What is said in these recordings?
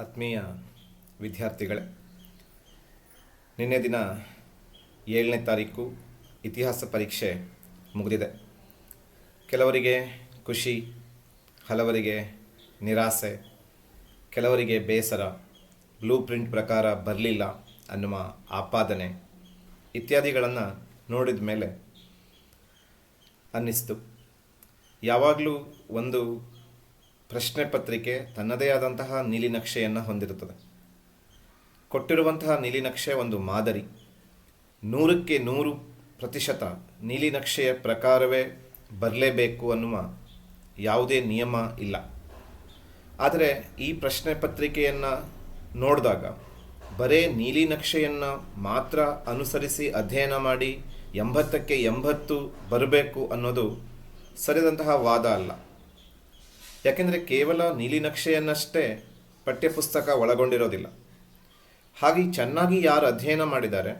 ಆತ್ಮೀಯ ವಿದ್ಯಾರ್ಥಿಗಳೇ, ನಿನ್ನೆ ದಿನ ಏಳನೇ ತಾರೀಕು ಇತಿಹಾಸ ಪರೀಕ್ಷೆ ಮುಗಿದಿದೆ. ಕೆಲವರಿಗೆ ಖುಷಿ, ಹಲವರಿಗೆ ನಿರಾಸೆ, ಕೆಲವರಿಗೆ ಬೇಸರ, ಬ್ಲೂ ಪ್ರಿಂಟ್ ಪ್ರಕಾರ ಬರಲಿಲ್ಲ ಅನ್ನುವ ಆಪಾದನೆ ಇತ್ಯಾದಿಗಳನ್ನು ನೋಡಿದ ಮೇಲೆ ಅನ್ನಿಸ್ತು. ಯಾವಾಗಲೂ ಒಂದು ಪ್ರಶ್ನೆ ಪತ್ರಿಕೆ ತನ್ನದೇ ಆದಂತಹ ನೀಲಿನಕ್ಷೆಯನ್ನು ಹೊಂದಿರುತ್ತದೆ. ಕೊಟ್ಟಿರುವಂತಹ ನೀಲಿನಕ್ಷೆ ಒಂದು ಮಾದರಿ. ನೂರಕ್ಕೆ ನೂರು ಪ್ರತಿಶತ ನೀಲಿನಕ್ಷೆಯ ಪ್ರಕಾರವೇ ಬರಲೇಬೇಕು ಅನ್ನುವ ಯಾವುದೇ ನಿಯಮ ಇಲ್ಲ. ಆದರೆ ಈ ಪ್ರಶ್ನೆ ಪತ್ರಿಕೆಯನ್ನು ನೋಡಿದಾಗ ಬರೇ ನೀಲಿನಕ್ಷೆಯನ್ನು ಮಾತ್ರ ಅನುಸರಿಸಿ ಅಧ್ಯಯನ ಮಾಡಿ ಎಂಬತ್ತಕ್ಕೆ ಎಂಬತ್ತು ಬರಬೇಕು ಅನ್ನೋದು ಸರಿದಂತಹ ವಾದ ಅಲ್ಲ. ಯಾಕೆಂದರೆ ಕೇವಲ ನೀಲಿನಕ್ಷೆಯನ್ನಷ್ಟೇ ಪಠ್ಯಪುಸ್ತಕ ಒಳಗೊಂಡಿರೋದಿಲ್ಲ. ಹಾಗೆ ಚೆನ್ನಾಗಿ ಯಾರು ಅಧ್ಯಯನ ಮಾಡಿದ್ದಾರೆ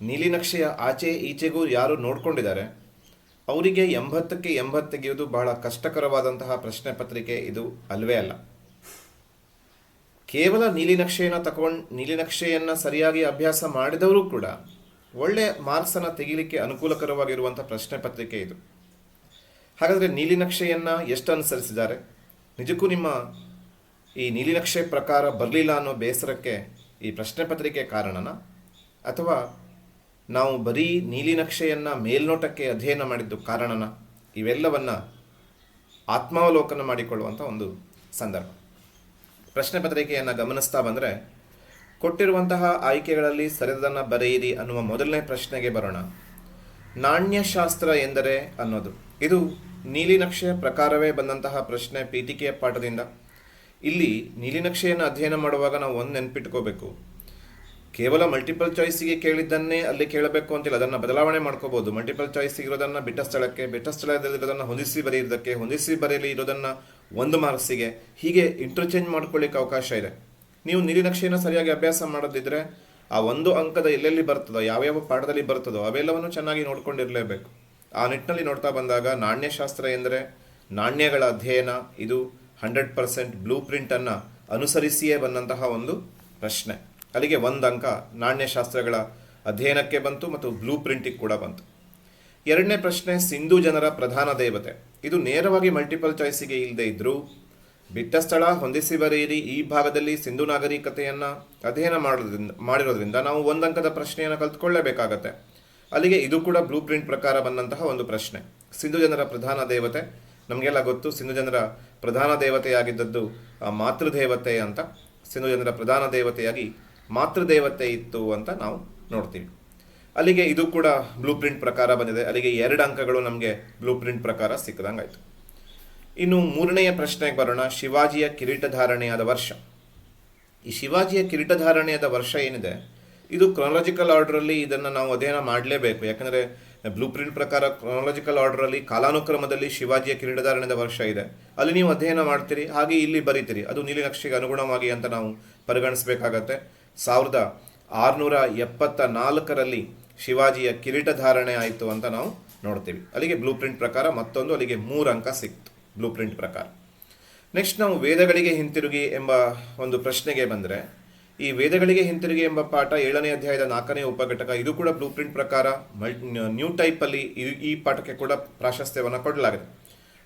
ನೀಲಿನಕ್ಷೆಯ ಆಚೆ ಈಚೆಗೂ ಯಾರು ನೋಡ್ಕೊಂಡಿದ್ದಾರೆ, ಅವರಿಗೆ ಎಂಬತ್ತಕ್ಕೆ ಎಂಬತ್ತು ತೆಗೆಯೋದು ಬಹಳ ಕಷ್ಟಕರವಾದಂತಹ ಪ್ರಶ್ನೆ ಪತ್ರಿಕೆ ಇದು ಅಲ್ವೇ ಅಲ್ಲ. ಕೇವಲ ನೀಲಿನಕ್ಷೆಯನ್ನು ತಗೊಂಡು ನೀಲಿನಕ್ಷೆಯನ್ನು ಸರಿಯಾಗಿ ಅಭ್ಯಾಸ ಮಾಡಿದವರು ಕೂಡ ಒಳ್ಳೆ ಮಾರ್ಕ್ಸನ್ನು ತೆಗಿಲಿಕ್ಕೆ ಅನುಕೂಲಕರವಾಗಿರುವಂಥ ಪ್ರಶ್ನೆ ಪತ್ರಿಕೆ ಇದು. ಹಾಗಾದರೆ ನೀಲಿನಕ್ಷೆಯನ್ನು ಎಷ್ಟು ಅನುಸರಿಸಿದ್ದಾರೆ ನಿಜಕ್ಕೂ ನಿಮ್ಮ ಈ ನೀಲಿನಕ್ಷೆ ಪ್ರಕಾರ ಬರಲಿಲ್ಲ ಅನ್ನೋ ಬೇಸರಕ್ಕೆ ಈ ಪ್ರಶ್ನೆ ಪತ್ರಿಕೆ ಕಾರಣನ? ಅಥವಾ ನಾವು ಬರೀ ನೀಲಿನಕ್ಷೆಯನ್ನು ಮೇಲ್ನೋಟಕ್ಕೆ ಅಧ್ಯಯನ ಮಾಡಿದ್ದು ಕಾರಣನ? ಇವೆಲ್ಲವನ್ನು ಆತ್ಮಾವಲೋಕನ ಮಾಡಿಕೊಳ್ಳುವಂಥ ಒಂದು ಸಂದರ್ಭ. ಪ್ರಶ್ನೆ ಪತ್ರಿಕೆಯನ್ನು ಗಮನಿಸ್ತಾ ಬಂದರೆ, ಕೊಟ್ಟಿರುವಂತಹ ಆಯ್ಕೆಗಳಲ್ಲಿ ಸರಿದನ್ನು ಬರೆಯಿರಿ ಅನ್ನುವ ಮೊದಲನೇ ಪ್ರಶ್ನೆಗೆ ಬರೋಣ. ನಾಣ್ಯಶಾಸ್ತ್ರ ಎಂದರೆ ಅನ್ನೋದು. ಇದು ನೀಲಿನಕ್ಷೆಯ ಪ್ರಕಾರವೇ ಬಂದಂತಹ ಪ್ರಶ್ನೆ ಪೀಠಿಕೆಯ ಪಾಠದಿಂದ. ಇಲ್ಲಿ ನೀಲಿನಕ್ಷೆಯನ್ನು ಅಧ್ಯಯನ ಮಾಡುವಾಗ ನಾವು ಒಂದು ನೆನ್ಪಿಟ್ಕೋಬೇಕು. ಕೇವಲ ಮಲ್ಟಿಪಲ್ ಚಾಯ್ಸಿಗೆ ಕೇಳಿದ್ದನ್ನೇ ಅಲ್ಲಿ ಕೇಳಬೇಕು ಅಂತಿಲ್ಲ. ಅದನ್ನು ಬದಲಾವಣೆ ಮಾಡ್ಕೋಬಹುದು ಮಲ್ಟಿಪಲ್ ಚಾಯ್ಸ್ ಇರೋದನ್ನು ಬಿಟ್ಟ ಸ್ಥಳಕ್ಕೆ, ಬಿಟ್ಟ ಸ್ಥಳದಲ್ಲಿರೋದನ್ನು ಹೊಂದಿಸಿ ಬರೆಯೋದಕ್ಕೆ ಹೊಂದಿಸಿ ಬರೆಯಲಿ ಇರೋದನ್ನು ಒಂದು ಮಾರ್ಕ್ಸಿಗೆ ಹೀಗೆ ಇಂಟರ್ಚೇಂಜ್ ಮಾಡ್ಕೊಳ್ಳಿಕ್ಕೆ ಅವಕಾಶ ಇದೆ. ನೀವು ನೀಲಿನಕ್ಷೆಯನ್ನು ಸರಿಯಾಗಿ ಅಭ್ಯಾಸ ಮಾಡೋದಿದ್ರೆ ಆ ಒಂದು ಅಂಕದ ಎಲ್ಲೆಲ್ಲಿ ಬರ್ತದೋ, ಯಾವ್ಯಾವ ಪಾಠದಲ್ಲಿ ಬರ್ತದೋ, ಅವೆಲ್ಲವನ್ನು ಚೆನ್ನಾಗಿ ನೋಡ್ಕೊಂಡಿರಲೇಬೇಕು. ಆ ನಿಟ್ಟಿನಲ್ಲಿ ನೋಡ್ತಾ ಬಂದಾಗ ನಾಣ್ಯಶಾಸ್ತ್ರ ಎಂದರೆ ನಾಣ್ಯಗಳ ಅಧ್ಯಯನ, ಇದು ಹಂಡ್ರೆಡ್ ಪರ್ಸೆಂಟ್ ಬ್ಲೂ ಪ್ರಿಂಟನ್ನು ಅನುಸರಿಸಿಯೇ ಬಂದಂತಹ ಒಂದು ಪ್ರಶ್ನೆ. ಅಲ್ಲಿಗೆ ಒಂದು ಅಂಕ ನಾಣ್ಯಶಾಸ್ತ್ರಗಳ ಅಧ್ಯಯನಕ್ಕೆ ಬಂತು ಮತ್ತು ಬ್ಲೂ ಪ್ರಿಂಟಿಗೆ ಕೂಡ ಬಂತು. ಎರಡನೇ ಪ್ರಶ್ನೆ, ಸಿಂಧು ಜನರ ಪ್ರಧಾನ ದೇವತೆ. ಇದು ನೇರವಾಗಿ ಮಲ್ಟಿಪಲ್ ಚಾಯ್ಸಿಗೆ ಇಲ್ಲದೆ ಇದ್ದರೂ ಬಿಟ್ಟ ಸ್ಥಳ ಹೊಂದಿಸಿ ಬರೆಯಿರಿ ಈ ಭಾಗದಲ್ಲಿ ಸಿಂಧು ನಾಗರಿಕತೆಯನ್ನು ಅಧ್ಯಯನ ಮಾಡೋದ್ರಿಂದ, ಮಾಡಿರೋದ್ರಿಂದ ನಾವು ಅಂಕದ ಪ್ರಶ್ನೆಯನ್ನು ಕಲ್ತ್ಕೊಳ್ಳೇಬೇಕಾಗತ್ತೆ. ಅಲ್ಲಿಗೆ ಇದು ಕೂಡ ಬ್ಲೂ ಪ್ರಿಂಟ್ ಪ್ರಕಾರ ಬಂದಂತಹ ಒಂದು ಪ್ರಶ್ನೆ. ಸಿಂಧು ಜನರ ಪ್ರಧಾನ ದೇವತೆ, ನಮಗೆಲ್ಲ ಗೊತ್ತು ಸಿಂಧು ಜನರ ಪ್ರಧಾನ ದೇವತೆಯಾಗಿದ್ದದ್ದು ಮಾತೃದೇವತೆ ಅಂತ. ಸಿಂಧು ಜನರ ಪ್ರಧಾನ ದೇವತೆಯಾಗಿ ಮಾತೃದೇವತೆ ಇತ್ತು ಅಂತ ನಾವು ನೋಡ್ತೀವಿ. ಅಲ್ಲಿಗೆ ಇದು ಕೂಡ ಬ್ಲೂ ಪ್ರಿಂಟ್ ಪ್ರಕಾರ ಬಂದಿದೆ. ಅಲ್ಲಿಗೆ ಎರಡು ಅಂಕಗಳು ನಮಗೆ ಬ್ಲೂ ಪ್ರಿಂಟ್ ಪ್ರಕಾರ ಸಿಕ್ಕದಂಗಾಯ್ತು. ಇನ್ನು ಮೂರನೆಯ ಪ್ರಶ್ನೆಗೆ ಬರೋಣ. ಶಿವಾಜಿಯ ಕಿರೀಟಧಾರಣೆಯಾದ ವರ್ಷ. ಈ ಶಿವಾಜಿಯ ಕಿರೀಟಧಾರಣೆಯಾದ ವರ್ಷ ಏನಿದೆ? ಇದು ಕ್ರೊನಾಲಜಿಕಲ್ ಆರ್ಡ್ರಲ್ಲಿ ಇದನ್ನು ನಾವು ಅಧ್ಯಯನ ಮಾಡಲೇಬೇಕು. ಯಾಕಂದರೆ ಬ್ಲೂ ಪ್ರಿಂಟ್ ಪ್ರಕಾರ ಕ್ರೊನಾಲಜಿಕಲ್ ಆರ್ಡರಲ್ಲಿ ಕಾಲಾನುಕ್ರಮದಲ್ಲಿ ಶಿವಾಜಿಯ ಕಿರೀಟಧಾರಣದ ವರ್ಷ ಇದೆ. ಅಲ್ಲಿ ನೀವು ಅಧ್ಯಯನ ಮಾಡ್ತೀರಿ, ಹಾಗೆ ಇಲ್ಲಿ ಬರೀತೀರಿ. ಅದು ನೀಲಿನಕ್ಷೆಗೆ ಅನುಗುಣವಾಗಿ ಅಂತ ನಾವು ಪರಿಗಣಿಸಬೇಕಾಗತ್ತೆ. ಸಾವಿರದ ಆರುನೂರ ಎಪ್ಪತ್ತ ನಾಲ್ಕರಲ್ಲಿ ಶಿವಾಜಿಯ ಕಿರೀಟಧಾರಣೆ ಆಯಿತು ಅಂತ ನಾವು ನೋಡ್ತೀವಿ. ಅಲ್ಲಿಗೆ ಬ್ಲೂ ಪ್ರಿಂಟ್ ಪ್ರಕಾರ ಮತ್ತೊಂದು, ಅಲ್ಲಿಗೆ ಮೂರು ಅಂಕ ಸಿಕ್ತು ಬ್ಲೂ ಪ್ರಿಂಟ್ ಪ್ರಕಾರ. ನೆಕ್ಸ್ಟ್ ನಾವು ವೇದಗಳಿಗೆ ಹಿಂತಿರುಗಿ ಎಂಬ ಒಂದು ಪ್ರಶ್ನೆಗೆ ಬಂದರೆ ಈ ವೇದಗಳಿಗೆ ಹಿಂತಿರುಗಿ ಎಂಬ ಪಾಠ ಏಳನೇ ಅಧ್ಯಾಯದ ನಾಲ್ಕನೇ ಉಪಘಟಕ. ಇದು ಕೂಡ ಬ್ಲೂ ಪ್ರಿಂಟ್ ಪ್ರಕಾರ ನ್ಯೂ ಟೈಪಲ್ಲಿ ಈ- ಈ ಪಾಠಕ್ಕೆ ಕೂಡ ಪ್ರಾಶಸ್ತ್ಯವನ್ನು ಕೊಡಲಾಗಿದೆ.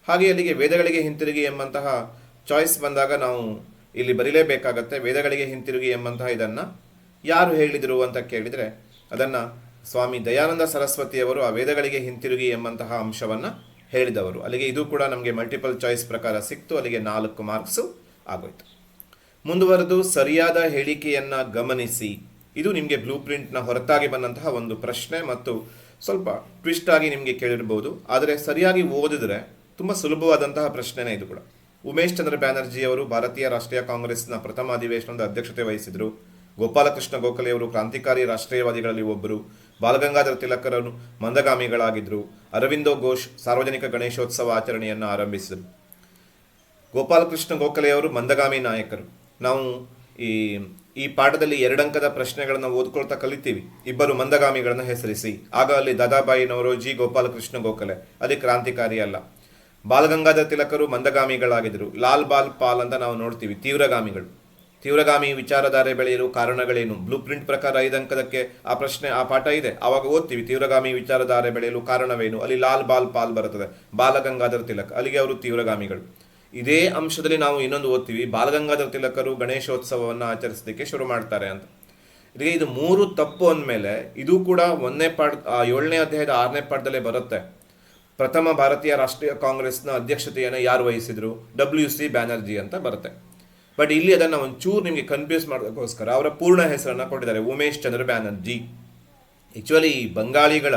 ಹಾಗೆ ಅಲ್ಲಿಗೆ ವೇದಗಳಿಗೆ ಹಿಂತಿರುಗಿ ಎಂಬಂತಹ ಚಾಯ್ಸ್ ಬಂದಾಗ ನಾವು ಇಲ್ಲಿ ಬರೀಲೇಬೇಕಾಗತ್ತೆ. ವೇದಗಳಿಗೆ ಹಿಂತಿರುಗಿ ಎಂಬಂತಹ ಇದನ್ನು ಯಾರು ಹೇಳಿದರು ಅಂತ ಕೇಳಿದರೆ ಅದನ್ನು ಸ್ವಾಮಿ ದಯಾನಂದ ಸರಸ್ವತಿಯವರು ಆ ವೇದಗಳಿಗೆ ಹಿಂತಿರುಗಿ ಎಂಬಂತಹ ಅಂಶವನ್ನು ಹೇಳಿದವರು. ಅಲ್ಲಿಗೆ ಇದು ಕೂಡ ನಮಗೆ ಮಲ್ಟಿಪಲ್ ಚಾಯ್ಸ್ ಪ್ರಕಾರ ಸಿಕ್ತು. ಅಲ್ಲಿಗೆ ನಾಲ್ಕು ಮಾರ್ಕ್ಸು ಆಗೋಯ್ತು. ಮುಂದುವರೆದು ಸರಿಯಾದ ಹೇಳಿಕೆಯನ್ನು ಗಮನಿಸಿ. ಇದು ನಿಮಗೆ ಬ್ಲೂ ಪ್ರಿಂಟ್ನ ಹೊರತಾಗಿ ಬಂದಂತಹ ಒಂದು ಪ್ರಶ್ನೆ ಮತ್ತು ಸ್ವಲ್ಪ ಟ್ವಿಸ್ಟ್ ಆಗಿ ನಿಮಗೆ ಕೇಳಿರ್ಬೋದು. ಆದರೆ ಸರಿಯಾಗಿ ಓದಿದರೆ ತುಂಬ ಸುಲಭವಾದಂತಹ ಪ್ರಶ್ನೆನೇ ಇದು ಕೂಡ. ಉಮೇಶ್ ಚಂದ್ರ ಬ್ಯಾನರ್ಜಿಯವರು ಭಾರತೀಯ ರಾಷ್ಟ್ರೀಯ ಕಾಂಗ್ರೆಸ್ನ ಪ್ರಥಮ ಅಧಿವೇಶನದ ಅಧ್ಯಕ್ಷತೆ ವಹಿಸಿದರು. ಗೋಪಾಲಕೃಷ್ಣ ಗೋಖಲೆ ಅವರು ಕ್ರಾಂತಿಕಾರಿ ರಾಷ್ಟ್ರೀಯವಾದಿಗಳಲ್ಲಿ ಒಬ್ಬರು. ಬಾಲಗಂಗಾಧರ ತಿಲಕರನ್ನು ಮಂದಗಾಮಿಗಳಾಗಿದ್ದರು ಅರವಿಂದೋ ಘೋಷ್ ಸಾರ್ವಜನಿಕ ಗಣೇಶೋತ್ಸವ ಆಚರಣೆಯನ್ನು ಆರಂಭಿಸಿದರು. ಗೋಪಾಲಕೃಷ್ಣ ಗೋಖಲೆಯವರು ಮಂದಗಾಮಿ ನಾಯಕರು. ನಾವು ಈ ಈ ಪಾಠದಲ್ಲಿ ಎರಡಂಕದ ಪ್ರಶ್ನೆಗಳನ್ನು ಓದ್ಕೊಳ್ತಾ ಕಲಿತೀವಿ. ಇಬ್ಬರು ಮಂದಗಾಮಿಗಳನ್ನು ಹೆಸರಿಸಿ. ಆಗ ಅಲ್ಲಿ ದಾದಾಬಾಯಿನವರು ಜಿ ಗೋಪಾಲಕೃಷ್ಣ ಗೋಖಲೆ. ಅಲ್ಲಿ ಕ್ರಾಂತಿಕಾರಿ ಅಲ್ಲ. ಬಾಲಗಂಗಾಧರ ತಿಲಕರು ಮಂದಗಾಮಿಗಳಾಗಿದ್ದರು. ಲಾಲ್ ಬಾಲ್ ಪಾಲ್ ಅಂತ ನಾವು ನೋಡ್ತೀವಿ. ತೀವ್ರಗಾಮಿಗಳು. ತೀವ್ರಗಾಮಿ ವಿಚಾರಧಾರೆ ಬೆಳೆಯಲು ಕಾರಣಗಳೇನು? ಬ್ಲೂ ಪ್ರಿಂಟ್ ಪ್ರಕಾರ ಐದಂಕದಕ್ಕೆ ಆ ಪ್ರಶ್ನೆ, ಆ ಪಾಠ ಇದೆ. ಆವಾಗ ಓದ್ತೀವಿ. ತೀವ್ರಗಾಮಿ ವಿಚಾರಧಾರೆ ಬೆಳೆಯಲು ಕಾರಣವೇನು? ಅಲ್ಲಿ ಲಾಲ್ ಬಾಲ್ ಪಾಲ್ ಬರುತ್ತದೆ. ಬಾಲಗಂಗಾಧರ ತಿಲಕ್. ಅಲ್ಲಿಗೆ ಅವರು ತೀವ್ರಗಾಮಿಗಳು. ಇದೇ ಅಂಶದಲ್ಲಿ ನಾವು ಇನ್ನೊಂದು ಓದ್ತೀವಿ, ಬಾಲಗಂಗಾಧರ ತಿಲಕರು ಗಣೇಶೋತ್ಸವವನ್ನು ಆಚರಿಸಲಿಕ್ಕೆ ಶುರು ಮಾಡ್ತಾರೆ ಅಂತ. ಇದಕ್ಕೆ ಇದು ಮೂರು ತಪ್ಪು ಅಂದಮೇಲೆ ಇದು ಕೂಡ ಒಂದನೇ ಪಾಠ ಏಳನೇ ಅಧ್ಯಾಯದ ಆರನೇ ಪಾಠದಲ್ಲೇ ಬರುತ್ತೆ. ಪ್ರಥಮ ಭಾರತೀಯ ರಾಷ್ಟ್ರೀಯ ಕಾಂಗ್ರೆಸ್ನ ಅಧ್ಯಕ್ಷತೆಯನ್ನು ಯಾರು ವಹಿಸಿದ್ರು? ಡಬ್ಲ್ಯೂ ಸಿ ಬ್ಯಾನರ್ಜಿ ಅಂತ ಬರುತ್ತೆ. ಬಟ್ ಇಲ್ಲಿ ಅದನ್ನು ಒಂಚೂರು ನಿಮಗೆ ಕನ್ಫ್ಯೂಸ್ ಮಾಡೋದಕ್ಕೋಸ್ಕರ ಅವರ ಪೂರ್ಣ ಹೆಸರನ್ನು ಕೊಟ್ಟಿದ್ದಾರೆ, ಉಮೇಶ್ ಚಂದ್ರ ಬ್ಯಾನರ್ಜಿ. ಆ್ಯಕ್ಚುಲಿ ಬಂಗಾಳಿಗಳ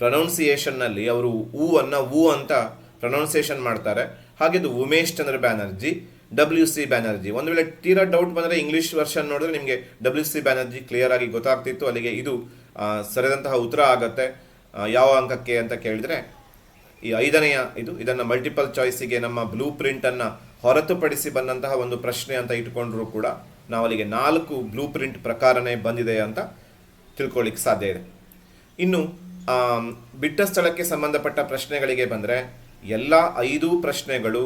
ಪ್ರೊನೌನ್ಸಿಯೇಷನ್ನಲ್ಲಿ ಅವರು ಊ ಅನ್ನ ಊ ಅಂತ ಪ್ರೊನೌನ್ಸಿಯೇಷನ್ ಮಾಡ್ತಾರೆ. ಹಾಗೆ ಇದು ಉಮೇಶ್ ಚಂದ್ರ ಬ್ಯಾನರ್ಜಿ ಡಬ್ಲ್ಯೂ ಸಿ ಬ್ಯಾನರ್ಜಿ. ಒಂದು ವೇಳೆ ತೀರಾ ಡೌಟ್ ಬಂದರೆ ಇಂಗ್ಲಿಷ್ ವರ್ಷನ್ ನೋಡಿದ್ರೆ ನಿಮಗೆ ಡಬ್ಲ್ಯೂ ಸಿ ಬ್ಯಾನರ್ಜಿ ಕ್ಲಿಯರ್ ಆಗಿ ಗೊತ್ತಾಗ್ತಿತ್ತು. ಅಲ್ಲಿಗೆ ಇದು ಸರಿದಂತಹ ಉತ್ತರ ಆಗತ್ತೆ. ಯಾವ ಅಂಕಕ್ಕೆ ಅಂತ ಕೇಳಿದ್ರೆ, ಈ ಐದನೆಯ ಇದು, ಇದನ್ನು ಮಲ್ಟಿಪಲ್ ಚಾಯ್ಸಿಗೆ ನಮ್ಮ ಬ್ಲೂ ಪ್ರಿಂಟನ್ನು ಹೊರತುಪಡಿಸಿ ಬಂದಂತಹ ಒಂದು ಪ್ರಶ್ನೆ ಅಂತ ಇಟ್ಕೊಂಡ್ರೂ ಕೂಡ ನಾವು ಅಲ್ಲಿಗೆ ನಾಲ್ಕು ಬ್ಲೂ ಪ್ರಿಂಟ್ ಪ್ರಕಾರನೇ ಬಂದಿದೆ ಅಂತ ತಿಳ್ಕೊಳ್ಳಿಕ್ಕೆ ಸಾಧ್ಯ ಇದೆ. ಇನ್ನು ಬಿಟ್ಟ ಸ್ಥಳಕ್ಕೆ ಸಂಬಂಧಪಟ್ಟ ಪ್ರಶ್ನೆಗಳಿಗೆ ಬಂದರೆ ಎಲ್ಲ ಐದು ಪ್ರಶ್ನೆಗಳು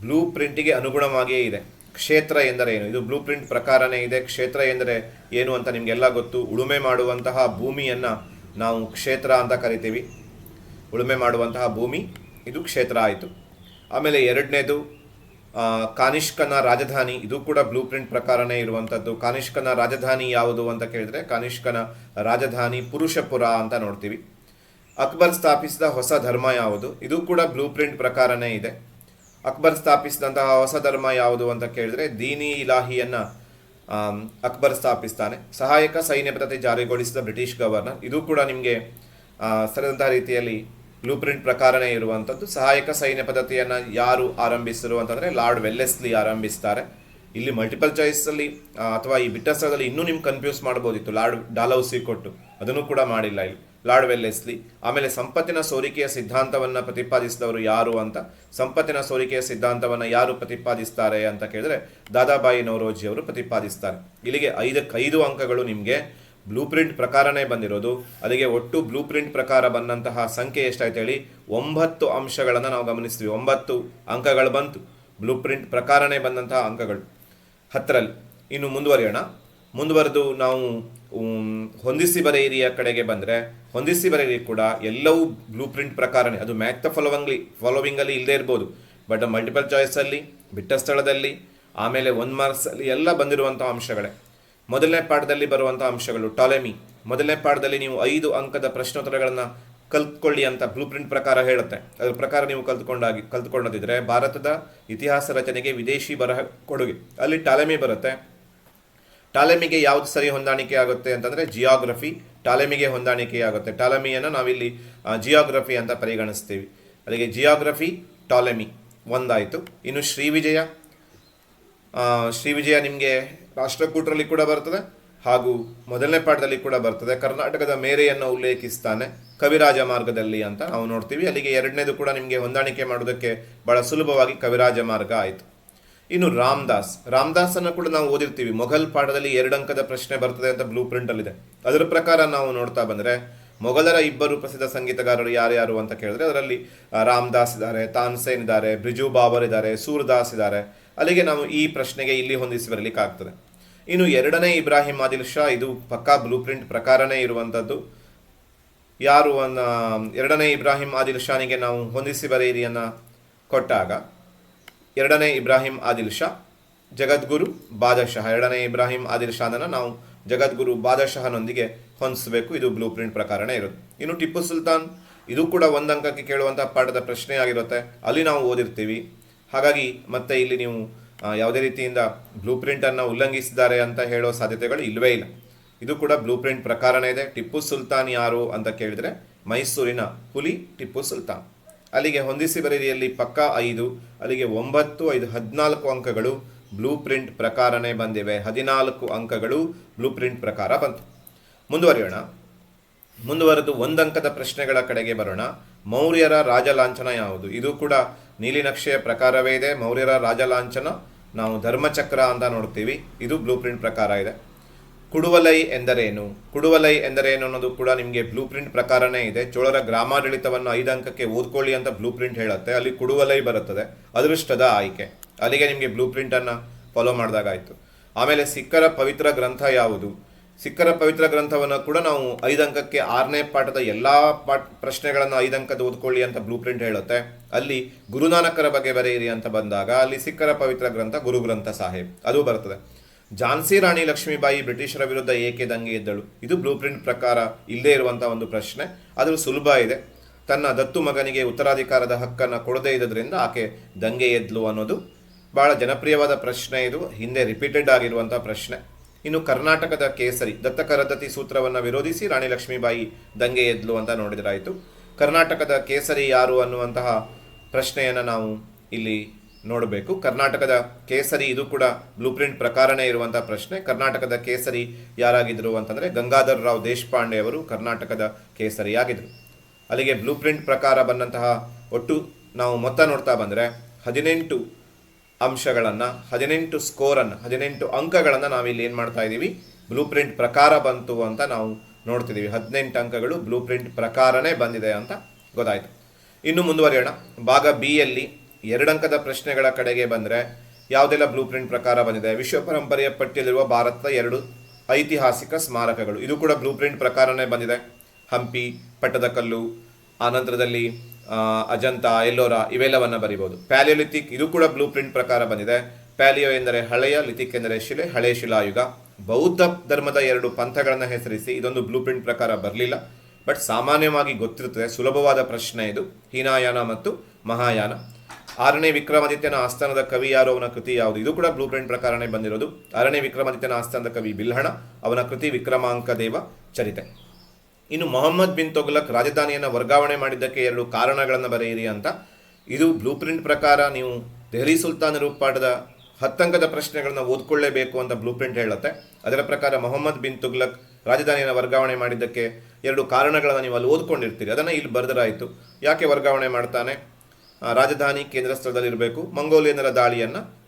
ಬ್ಲೂ ಪ್ರಿಂಟಿಗೆ ಅನುಗುಣವಾಗಿಯೇ ಇದೆ. ಕ್ಷೇತ್ರ ಎಂದರೆ ಏನು? ಇದು ಬ್ಲೂ ಪ್ರಿಂಟ್ ಪ್ರಕಾರನೇ ಇದೆ. ಕ್ಷೇತ್ರ ಎಂದರೆ ಏನು ಅಂತ ನಿಮಗೆಲ್ಲ ಗೊತ್ತು. ಉಳುಮೆ ಮಾಡುವಂತಹ ಭೂಮಿಯನ್ನು ನಾವು ಕ್ಷೇತ್ರ ಅಂತ ಕರಿತೀವಿ. ಉಳುಮೆ ಮಾಡುವಂತಹ ಭೂಮಿ, ಇದು ಕ್ಷೇತ್ರ ಆಯಿತು. ಆಮೇಲೆ ಎರಡನೇದು ಕಾನಿಷ್ಕನ ರಾಜಧಾನಿ, ಇದು ಕೂಡ ಬ್ಲೂ ಪ್ರಿಂಟ್ ಪ್ರಕಾರನೇ ಇರುವಂಥದ್ದು. ಕಾನಿಷ್ಕನ ರಾಜಧಾನಿ ಯಾವುದು ಅಂತ ಕೇಳಿದರೆ, ಕಾನಿಷ್ಕನ ರಾಜಧಾನಿ ಪುರುಷಪುರ ಅಂತ ನೋಡ್ತೀವಿ. ಅಕ್ಬರ್ ಸ್ಥಾಪಿಸಿದ ಹೊಸ ಧರ್ಮ ಯಾವುದು? ಇದು ಕೂಡ ಬ್ಲೂ ಪ್ರಿಂಟ್ ಪ್ರಕಾರನೇ ಇದೆ. ಅಕ್ಬರ್ ಸ್ಥಾಪಿಸಿದಂತಹ ಹೊಸ ಧರ್ಮ ಯಾವುದು ಅಂತ ಕೇಳಿದ್ರೆ ದೀನಿ ಇಲಾಹಿಯನ್ನ ಅಕ್ಬರ್ ಸ್ಥಾಪಿಸ್ತಾನೆ. ಸಹಾಯಕ ಸೈನ್ಯ ಪದ್ಧತಿ ಜಾರಿಗೊಳಿಸಿದ ಬ್ರಿಟಿಷ್ ಗವರ್ನರ್. ಇದು ಕೂಡ ನಿಮಗೆ ಸರಿದಂತಹ ರೀತಿಯಲ್ಲಿ ಬ್ಲೂ ಪ್ರಿಂಟ್ ಪ್ರಕಾರನೇ ಇರುವಂಥದ್ದು ಸಹಾಯಕ ಸೈನ್ಯ ಪದ್ಧತಿಯನ್ನು ಯಾರು ಆರಂಭಿಸಿದರು ಅಂತಂದರೆ ಲಾರ್ಡ್ ವೆಲ್ಲೆಸ್ಲಿ ಆರಂಭಿಸ್ತಾರೆ. ಇಲ್ಲಿ ಮಲ್ಟಿಪಲ್ ಚಾಯ್ಸಲ್ಲಿ ಅಥವಾ ಈ ಬಿಟ್ಟ ಸ್ಥಳದಲ್ಲಿ ಇನ್ನೂ ನಿಮ್ಗೆ ಕನ್ಫ್ಯೂಸ್ ಮಾಡ್ಬೋದಿತ್ತು. ಲಾರ್ಡ್ ಡಾಲೌಸಿ ಕೊಟ್ಟು. ಅದನ್ನು ಕೂಡ ಮಾಡಿಲ್ಲ ಇಲ್ಲಿ. Lord Wellesley. ಆಮೇಲೆ ಸಂಪತ್ತಿನ ಸೋರಿಕೆಯ ಸಿದ್ಧಾಂತವನ್ನು ಪ್ರತಿಪಾದಿಸಿದವರು ಯಾರು ಅಂತ? ಸಂಪತ್ತಿನ ಸೋರಿಕೆಯ ಸಿದ್ಧಾಂತವನ್ನು ಯಾರು ಪ್ರತಿಪಾದಿಸ್ತಾರೆ ಅಂತ ಕೇಳಿದ್ರೆ ದಾದಾಬಾಯಿ ನವರೋಜಿ ಅವರು ಪ್ರತಿಪಾದಿಸ್ತಾರೆ. ಇಲ್ಲಿಗೆ ಐದಕ್ಕೆ ಐದು ಅಂಕಗಳು ನಿಮಗೆ. ಬ್ಲೂ ಪ್ರಿಂಟ್ ಪ್ರಕಾರನೇ ಬಂದಿರೋದು. ಅಲ್ಲಿಗೆ ಒಟ್ಟು ಬ್ಲೂ ಪ್ರಿಂಟ್ ಪ್ರಕಾರ ಬಂದಂತಹ ಸಂಖ್ಯೆ ಎಷ್ಟಾಯ್ತು ಹೇಳಿ? ಒಂಬತ್ತು ಅಂಶಗಳನ್ನು ನಾವು ಗಮನಿಸ್ತೀವಿ. ಒಂಬತ್ತು ಅಂಕಗಳು ಬಂತು. ಬ್ಲೂ ಪ್ರಿಂಟ್ ಪ್ರಕಾರನೇ ಬಂದಂತಹ ಅಂಕಗಳು. ಹತ್ತರಲ್ಲಿ ಇನ್ನು ಮುಂದುವರಿಯೋಣ. ಮುಂದುವರೆದು ನಾವು ಹೊಂದಿಸಿ ಬರೆಯಿರಿಯ ಕಡೆಗೆ ಬಂದರೆ, ಹೊಂದಿಸಿ ಬರೆಯಿರಿ ಕೂಡ ಎಲ್ಲವೂ ಬ್ಲೂ ಪ್ರಿಂಟ್ ಪ್ರಕಾರನೇ. ಅದು ಮ್ಯಾಕ್ ದ ಫಾಲೋವಿಂಗ್ಲಿ ಫಾಲೋವಿಂಗಲ್ಲಿ ಇಲ್ಲದೇ ಇರ್ಬೋದು. ಬಟ್ ಮಲ್ಟಿಪಲ್ ಚಾಯ್ಸಲ್ಲಿ ಬಿಟ್ಟ ಸ್ಥಳದಲ್ಲಿ, ಆಮೇಲೆ ಒನ್ ಮಾರ್ಕ್ಸಲ್ಲಿ ಎಲ್ಲ ಬಂದಿರುವಂಥ ಅಂಶಗಳೇ. ಮೊದಲನೇ ಪಾಠದಲ್ಲಿ ಬರುವಂಥ ಅಂಶಗಳು ಟಾಲೆಮಿ ಮೊದಲನೇ ಪಾಠದಲ್ಲಿ ನೀವು ಐದು ಅಂಕದ ಪ್ರಶ್ನೋತ್ತರಗಳನ್ನು ಕಲ್ತ್ಕೊಳ್ಳಿ ಅಂತ ಬ್ಲೂ ಪ್ರಿಂಟ್ ಪ್ರಕಾರ ಹೇಳುತ್ತೆ. ಅದ್ರ ಪ್ರಕಾರ ನೀವು ಕಲ್ತ್ಕೊಂಡಾಗಿ ಕಲ್ತ್ಕೊಂಡದಿದ್ರೆ ಭಾರತದ ಇತಿಹಾಸ ರಚನೆಗೆ ವಿದೇಶಿ ಬರಹ ಕೊಡುಗೆ. ಅಲ್ಲಿ ಟಾಲೆಮಿ ಬರುತ್ತೆ. ಟಾಲೆಮಿಗೆ ಯಾವುದು ಸರಿ ಹೊಂದಾಣಿಕೆ ಆಗುತ್ತೆ ಅಂತಂದರೆ ಜಿಯಾಗ್ರಫಿ ಟಾಲೆಮಿಗೆ ಹೊಂದಾಣಿಕೆ ಆಗುತ್ತೆ. ಟಾಲೆಮಿಯನ್ನು ನಾವಿಲ್ಲಿ ಜಿಯಾಗ್ರಫಿ ಅಂತ ಪರಿಗಣಿಸ್ತೀವಿ. ಅಲ್ಲಿಗೆ ಜಿಯಾಗ್ರಫಿ, ಟಾಲೆಮಿ ಒಂದಾಯಿತು. ಇನ್ನು ಶ್ರೀವಿಜಯ ಶ್ರೀವಿಜಯ ನಿಮಗೆ ರಾಷ್ಟ್ರಕೂಟರಲ್ಲಿ ಕೂಡ ಬರ್ತದೆ ಹಾಗೂ ಮೊದಲನೇ ಪಾಠದಲ್ಲಿ ಕೂಡ ಬರ್ತದೆ. ಕರ್ನಾಟಕದ ಮೇರೆಯನ್ನು ಉಲ್ಲೇಖಿಸ್ತಾನೆ ಕವಿರಾಜ ಮಾರ್ಗದಲ್ಲಿ ಅಂತ ನಾವು ನೋಡ್ತೀವಿ. ಅಲ್ಲಿಗೆ ಎರಡನೇದು ಕೂಡ ನಿಮಗೆ ಹೊಂದಾಣಿಕೆ ಮಾಡೋದಕ್ಕೆ ಬಹಳ ಸುಲಭವಾಗಿ ಕವಿರಾಜ ಮಾರ್ಗ ಆಯಿತು. ಇನ್ನು ರಾಮದಾಸ್. ರಾಮದಾಸನ್ನು ಕೂಡ ನಾವು ಓದಿರ್ತೀವಿ. ಮೊಘಲ್ ಪಾಠದಲ್ಲಿ ಎರಡು ಅಂಕದ ಪ್ರಶ್ನೆ ಬರ್ತದೆ ಅಂತ ಬ್ಲೂ ಪ್ರಿಂಟಲ್ಲಿದೆ ಅದರ ಪ್ರಕಾರ ನಾವು ನೋಡ್ತಾ ಬಂದರೆ, ಮೊಘಲರ ಇಬ್ಬರು ಪ್ರಸಿದ್ಧ ಸಂಗೀತಗಾರರು ಯಾರ್ಯಾರು ಅಂತ ಕೇಳಿದ್ರೆ, ಅದರಲ್ಲಿ ರಾಮದಾಸ್ ಇದ್ದಾರೆ, ತಾನ್ಸೇನ್ ಇದ್ದಾರೆ, ಬ್ರಿಜು ಬಾಬರ್ ಇದ್ದಾರೆ, ಸೂರ್ದಾಸ್ ಇದ್ದಾರೆ. ಅಲ್ಲಿಗೆ ನಾವು ಈ ಪ್ರಶ್ನೆಗೆ ಇಲ್ಲಿ ಹೊಂದಿಸಿ ಬರಲಿಕ್ಕೆ ಆಗ್ತದೆ. ಇನ್ನು ಎರಡನೇ ಇಬ್ರಾಹಿಂ ಆದಿಲ್ ಶಾ, ಇದು ಪಕ್ಕಾ ಬ್ಲೂ ಪ್ರಿಂಟ್ ಪ್ರಕಾರನೇ ಇರುವಂಥದ್ದು ಯಾರು ಎರಡನೇ ಇಬ್ರಾಹಿಂ ಆದಿಲ್ ಶಾನಿಗೆ ನಾವು ಹೊಂದಿಸಿ ಬರೆಯಿರಿಯನ್ನು ಕೊಟ್ಟಾಗ ಎರಡನೇ ಇಬ್ರಾಹಿಂ ಆದಿಲ್ ಶಾ, ಜಗದ್ಗುರು ಬಾದಶಾಹ ಎರಡನೇ ಇಬ್ರಾಹಿಂ ಆದಿಲ್ ಶಾನನ್ನು ನಾವು ಜಗದ್ಗುರು ಬಾದಶಹನೊಂದಿಗೆ ಹೊಂದಿಸಬೇಕು. ಇದು ಬ್ಲೂ ಪ್ರಿಂಟ್ ಪ್ರಕಾರನೇ ಇರುತ್ತೆ ಇನ್ನು ಟಿಪ್ಪು ಸುಲ್ತಾನ್, ಇದು ಕೂಡ ಒಂದು ಅಂಕಕ್ಕೆ ಕೇಳುವಂಥ ಪಾಠದ ಪ್ರಶ್ನೆ ಆಗಿರುತ್ತೆ. ಅಲ್ಲಿ ನಾವು ಓದಿರ್ತೀವಿ. ಹಾಗಾಗಿ ಮತ್ತೆ ಇಲ್ಲಿ ನೀವು ಯಾವುದೇ ರೀತಿಯಿಂದ ಬ್ಲೂ ಪ್ರಿಂಟನ್ನು ಉಲ್ಲಂಘಿಸಿದ್ದಾರೆ ಅಂತ ಹೇಳೋ ಸಾಧ್ಯತೆಗಳು ಇಲ್ಲವೇ ಇಲ್ಲ. ಇದು ಕೂಡ ಬ್ಲೂ ಪ್ರಿಂಟ್ ಪ್ರಕಾರನೇ ಇದೆ. ಟಿಪ್ಪು ಸುಲ್ತಾನ್ ಯಾರು ಅಂತ ಕೇಳಿದರೆ ಮೈಸೂರಿನ ಹುಲಿ ಟಿಪ್ಪು ಸುಲ್ತಾನ್. ಅಲ್ಲಿಗೆ ಹೊಂದಿಸಿ ಬರೆದಿಯಲ್ಲಿ ಪಕ್ಕಾ ಐದು, ಅಲ್ಲಿಗೆ ಒಂಬತ್ತು, ಐದು, ಹದಿನಾಲ್ಕು ಅಂಕಗಳು ಬ್ಲೂ ಪ್ರಿಂಟ್ ಪ್ರಕಾರನೇ ಬಂದಿವೆ. ಹದಿನಾಲ್ಕು ಅಂಕಗಳು ಬ್ಲೂ ಪ್ರಿಂಟ್ ಪ್ರಕಾರ ಬಂತು. ಮುಂದುವರಿಯೋಣ. ಮುಂದುವರೆದು ಒಂದಂಕದ ಪ್ರಶ್ನೆಗಳ ಕಡೆಗೆ ಬರೋಣ. ಮೌರ್ಯರ ರಾಜಲಾಂಛನ ಯಾವುದು? ಇದು ಕೂಡ ನೀಲಿನಕ್ಷೆಯ ಪ್ರಕಾರವೇ ಇದೆ. ಮೌರ್ಯರ ರಾಜಲಾಂಛನ ನಾವು ಧರ್ಮಚಕ್ರ ಅಂತ ನೋಡ್ತೀವಿ. ಇದು ಬ್ಲೂ ಪ್ರಿಂಟ್ ಪ್ರಕಾರ ಇದೆ. ಕುಡುವಲೈ ಎಂದರೇನು? ಕುಡುವಲೈ ಎಂದರೇನು ಅನ್ನೋದು ಕೂಡ ನಿಮಗೆ ಬ್ಲೂ ಪ್ರಿಂಟ್ ಪ್ರಕಾರನೇ ಇದೆ. ಚೋಳರ ಗ್ರಾಮಾಡಳಿತವನ್ನು ಐದು ಅಂಕಕ್ಕೆ ಓದ್ಕೊಳ್ಳಿ ಅಂತ ಬ್ಲೂ ಪ್ರಿಂಟ್ ಹೇಳುತ್ತೆ. ಅಲ್ಲಿ ಕುಡುವಲೈ ಬರುತ್ತದೆ. ಅದೃಷ್ಟದ ಆಯ್ಕೆ. ಅಲ್ಲಿಗೆ ನಿಮಗೆ ಬ್ಲೂ ಪ್ರಿಂಟನ್ನು ಫಾಲೋ ಮಾಡಿದಾಗಾಯಿತು. ಆಮೇಲೆ ಸಿಕ್ಕರ ಪವಿತ್ರ ಗ್ರಂಥ ಯಾವುದು? ಸಿಕ್ಕರ ಪವಿತ್ರ ಗ್ರಂಥವನ್ನು ಕೂಡ ನಾವು ಐದು ಅಂಕಕ್ಕೆ ಆರನೇ ಪಾಠದ ಎಲ್ಲ ಪಾಠ ಪ್ರಶ್ನೆಗಳನ್ನು ಐದು ಅಂಕದ ಓದ್ಕೊಳ್ಳಿ ಅಂತ ಬ್ಲೂ ಪ್ರಿಂಟ್ ಹೇಳುತ್ತೆ. ಅಲ್ಲಿ ಗುರುನಾನಕರ ಬಗ್ಗೆ ಬರೆಯಿರಿ ಅಂತ ಬಂದಾಗ ಅಲ್ಲಿ ಸಿಕ್ಕರ ಪವಿತ್ರ ಗ್ರಂಥ ಗುರು ಗ್ರಂಥ ಸಾಹೇಬ್. ಅದು ಬರ್ತದೆ. ಝಾನ್ಸಿ ರಾಣಿ ಲಕ್ಷ್ಮೀಬಾಯಿ ಬ್ರಿಟಿಷರ ವಿರುದ್ಧ ಏಕೆ ದಂಗೆ ಎದ್ದಳು? ಇದು ಬ್ಲೂ ಪ್ರಿಂಟ್ ಪ್ರಕಾರ ಇಲ್ಲದೇ ಇರುವಂತಹ ಒಂದು ಪ್ರಶ್ನೆ. ಅದು ಸುಲಭ ಇದೆ. ತನ್ನ ದತ್ತು ಮಗನಿಗೆ ಉತ್ತರಾಧಿಕಾರದ ಹಕ್ಕನ್ನು ಕೊಡದೇ ಇದ್ದರಿಂದ ಆಕೆ ದಂಗೆ ಎದ್ಲು ಅನ್ನೋದು ಬಹಳ ಜನಪ್ರಿಯವಾದ ಪ್ರಶ್ನೆ ಇದು. ಹಿಂದೆ ರಿಪೀಟೆಡ್ ಆಗಿರುವಂತಹ ಪ್ರಶ್ನೆ. ಇನ್ನು ಕರ್ನಾಟಕದ ಕೇಸರಿ ದತ್ತಕರದ್ದತಿ ಸೂತ್ರವನ್ನು ವಿರೋಧಿಸಿ ರಾಣಿ ಲಕ್ಷ್ಮೀಬಾಯಿ ದಂಗೆ ಎದ್ಲು ಅಂತ ನೋಡಿದ್ರಾಯಿತು. ಕರ್ನಾಟಕದ ಕೇಸರಿ ಯಾರು ಅನ್ನುವಂತಹ ಪ್ರಶ್ನೆಯನ್ನು ನಾವು ಇಲ್ಲಿ ನೋಡಬೇಕು. ಕರ್ನಾಟಕದ ಕೇಸರಿ ಇದು ಕೂಡ ಬ್ಲೂ ಪ್ರಿಂಟ್ ಪ್ರಕಾರನೇ ಇರುವಂತಹ ಪ್ರಶ್ನೆ. ಕರ್ನಾಟಕದ ಕೇಸರಿ ಯಾರಾಗಿದ್ರು ಅಂತಂದ್ರೆ ಗಂಗಾಧರ್ ರಾವ್ ದೇಶಪಾಂಡೆ ಅವರು ಕರ್ನಾಟಕದ ಕೇಸರಿಯಾಗಿದ್ದರು ಅಲ್ಲಿಗೆ ಬ್ಲೂ ಪ್ರಿಂಟ್ ಪ್ರಕಾರ ಬಂದಂತಹ ಒಟ್ಟು ನಾವು ಮೊತ್ತ ನೋಡ್ತಾ ಬಂದರೆ ಹದಿನೆಂಟು ಅಂಶಗಳನ್ನು, ಹದಿನೆಂಟು ಸ್ಕೋರನ್ನು ಹದಿನೆಂಟು ಅಂಕಗಳನ್ನು ನಾವಿಲ್ಲಿ ಏನು ಮಾಡ್ತಾ ಇದ್ದೀವಿ ಬ್ಲೂ ಪ್ರಿಂಟ್ ಪ್ರಕಾರ ಬಂತು ಅಂತ ನಾವು ನೋಡ್ತಿದ್ದೀವಿ ಹದಿನೆಂಟು ಅಂಕಗಳು ಬ್ಲೂ ಪ್ರಿಂಟ್ ಪ್ರಕಾರನೇ ಬಂದಿದೆ ಅಂತ ಗೊತ್ತಾಯಿತು. ಇನ್ನು ಮುಂದುವರಿಯೋಣ. ಭಾಗ ಬಿ ಯಲ್ಲಿ ಎರಡಂಕದ ಪ್ರಶ್ನೆಗಳ ಕಡೆಗೆ ಬಂದರೆ ಯಾವುದೆಲ್ಲ ಬ್ಲೂ ಪ್ರಿಂಟ್ ಪ್ರಕಾರ ಬಂದಿದೆ? ವಿಶ್ವ ಪರಂಪರೆಯ ಪಟ್ಟಿಯಲ್ಲಿರುವ ಭಾರತದ ಎರಡು ಐತಿಹಾಸಿಕ ಸ್ಮಾರಕಗಳು. ಇದು ಕೂಡ ಬ್ಲೂ ಪ್ರಿಂಟ್ ಪ್ರಕಾರನೇ ಬಂದಿದೆ. ಹಂಪಿ, ಪಟ್ಟದಕಲ್ಲು, ಆನಂತರದಲ್ಲಿ ಅಜಂತಾ, ಎಲ್ಲೋರ ಇವೆಲ್ಲವನ್ನು ಬರಿಬೋದು. ಪ್ಯಾಲಿಯೋಲಿಥಿಕ್ ಇದು ಕೂಡ ಬ್ಲೂ ಪ್ರಿಂಟ್ ಪ್ರಕಾರ ಬಂದಿದೆ. ಪ್ಯಾಲಿಯೋ ಎಂದರೆ ಹಳೆಯ ಲಿಥಿಕ್ ಎಂದರೆ ಶಿಲೆ, ಹಳೆ ಶಿಲಾಯುಗ. ಬೌದ್ಧ ಧರ್ಮದ ಎರಡು ಪಂಥಗಳನ್ನು ಹೆಸರಿಸಿ ಇದೊಂದು ಬ್ಲೂ ಪ್ರಿಂಟ್ ಪ್ರಕಾರ ಬರಲಿಲ್ಲ. ಬಟ್ ಸಾಮಾನ್ಯವಾಗಿ ಗೊತ್ತಿರುತ್ತದೆ, ಸುಲಭವಾದ ಪ್ರಶ್ನೆ ಇದು. ಹೀನಾಯಾನ ಮತ್ತು ಮಹಾಯಾನ. ಆರನೇ ವಿಕ್ರಮಾದಿತ್ಯನ ಆಸ್ಥಾನದ ಕವಿ ಯಾರು? ಅವನ ಕೃತಿ ಯಾವುದು? ಇದು ಕೂಡ ಬ್ಲೂ ಪ್ರಿಂಟ್ ಪ್ರಕಾರನೇ ಬಂದಿರೋದು. ಆರನೇ ವಿಕ್ರಮಾದಿತ್ಯನ ಆಸ್ಥಾನದ ಕವಿ ಬಿಲ್ಹಣ, ಅವನ ಕೃತಿ ವಿಕ್ರಮಾಂಕ ದೇವ ಚರಿತೆ. ಇನ್ನು ಮೊಹಮ್ಮದ್ ಬಿನ್ ತೊಗ್ಲಕ್ ರಾಜಧಾನಿಯನ್ನು ವರ್ಗಾವಣೆ ಮಾಡಿದ್ದಕ್ಕೆ ಎರಡು ಕಾರಣಗಳನ್ನು ಬರೆಯಿರಿ ಅಂತ. ಇದು ಬ್ಲೂ ಪ್ರಿಂಟ್ ಪ್ರಕಾರ ನೀವು ದೆಹಲಿ ಸುಲ್ತಾನರು ಪಾಠದ ಹತ್ತಂಕದ ಪ್ರಶ್ನೆಗಳನ್ನು ಓದ್ಕೊಳ್ಳೇಬೇಕು ಅಂತ ಬ್ಲೂ ಪ್ರಿಂಟ್ ಹೇಳುತ್ತೆ. ಅದರ ಪ್ರಕಾರ ಮೊಹಮ್ಮದ್ ಬಿನ್ ತುಗ್ಲಕ್ ರಾಜಧಾನಿಯನ್ನು ವರ್ಗಾವಣೆ ಮಾಡಿದ್ದಕ್ಕೆ ಎರಡು ಕಾರಣಗಳನ್ನು ನೀವು ಅಲ್ಲಿ ಓದ್ಕೊಂಡಿರ್ತೀರಿ. ಅದನ್ನು ಇಲ್ಲಿ ಬರೆದರಾಯಿತು. ಯಾಕೆ ವರ್ಗಾವಣೆ ಮಾಡ್ತಾನೆ? ರಾಜಧಾನಿ ಕೇಂದ್ರ ಸ್ಥಳದಲ್ಲಿರಬೇಕು ಮಂಗೋಲಿಯನರ ದಾಳಿಯನ್ನು,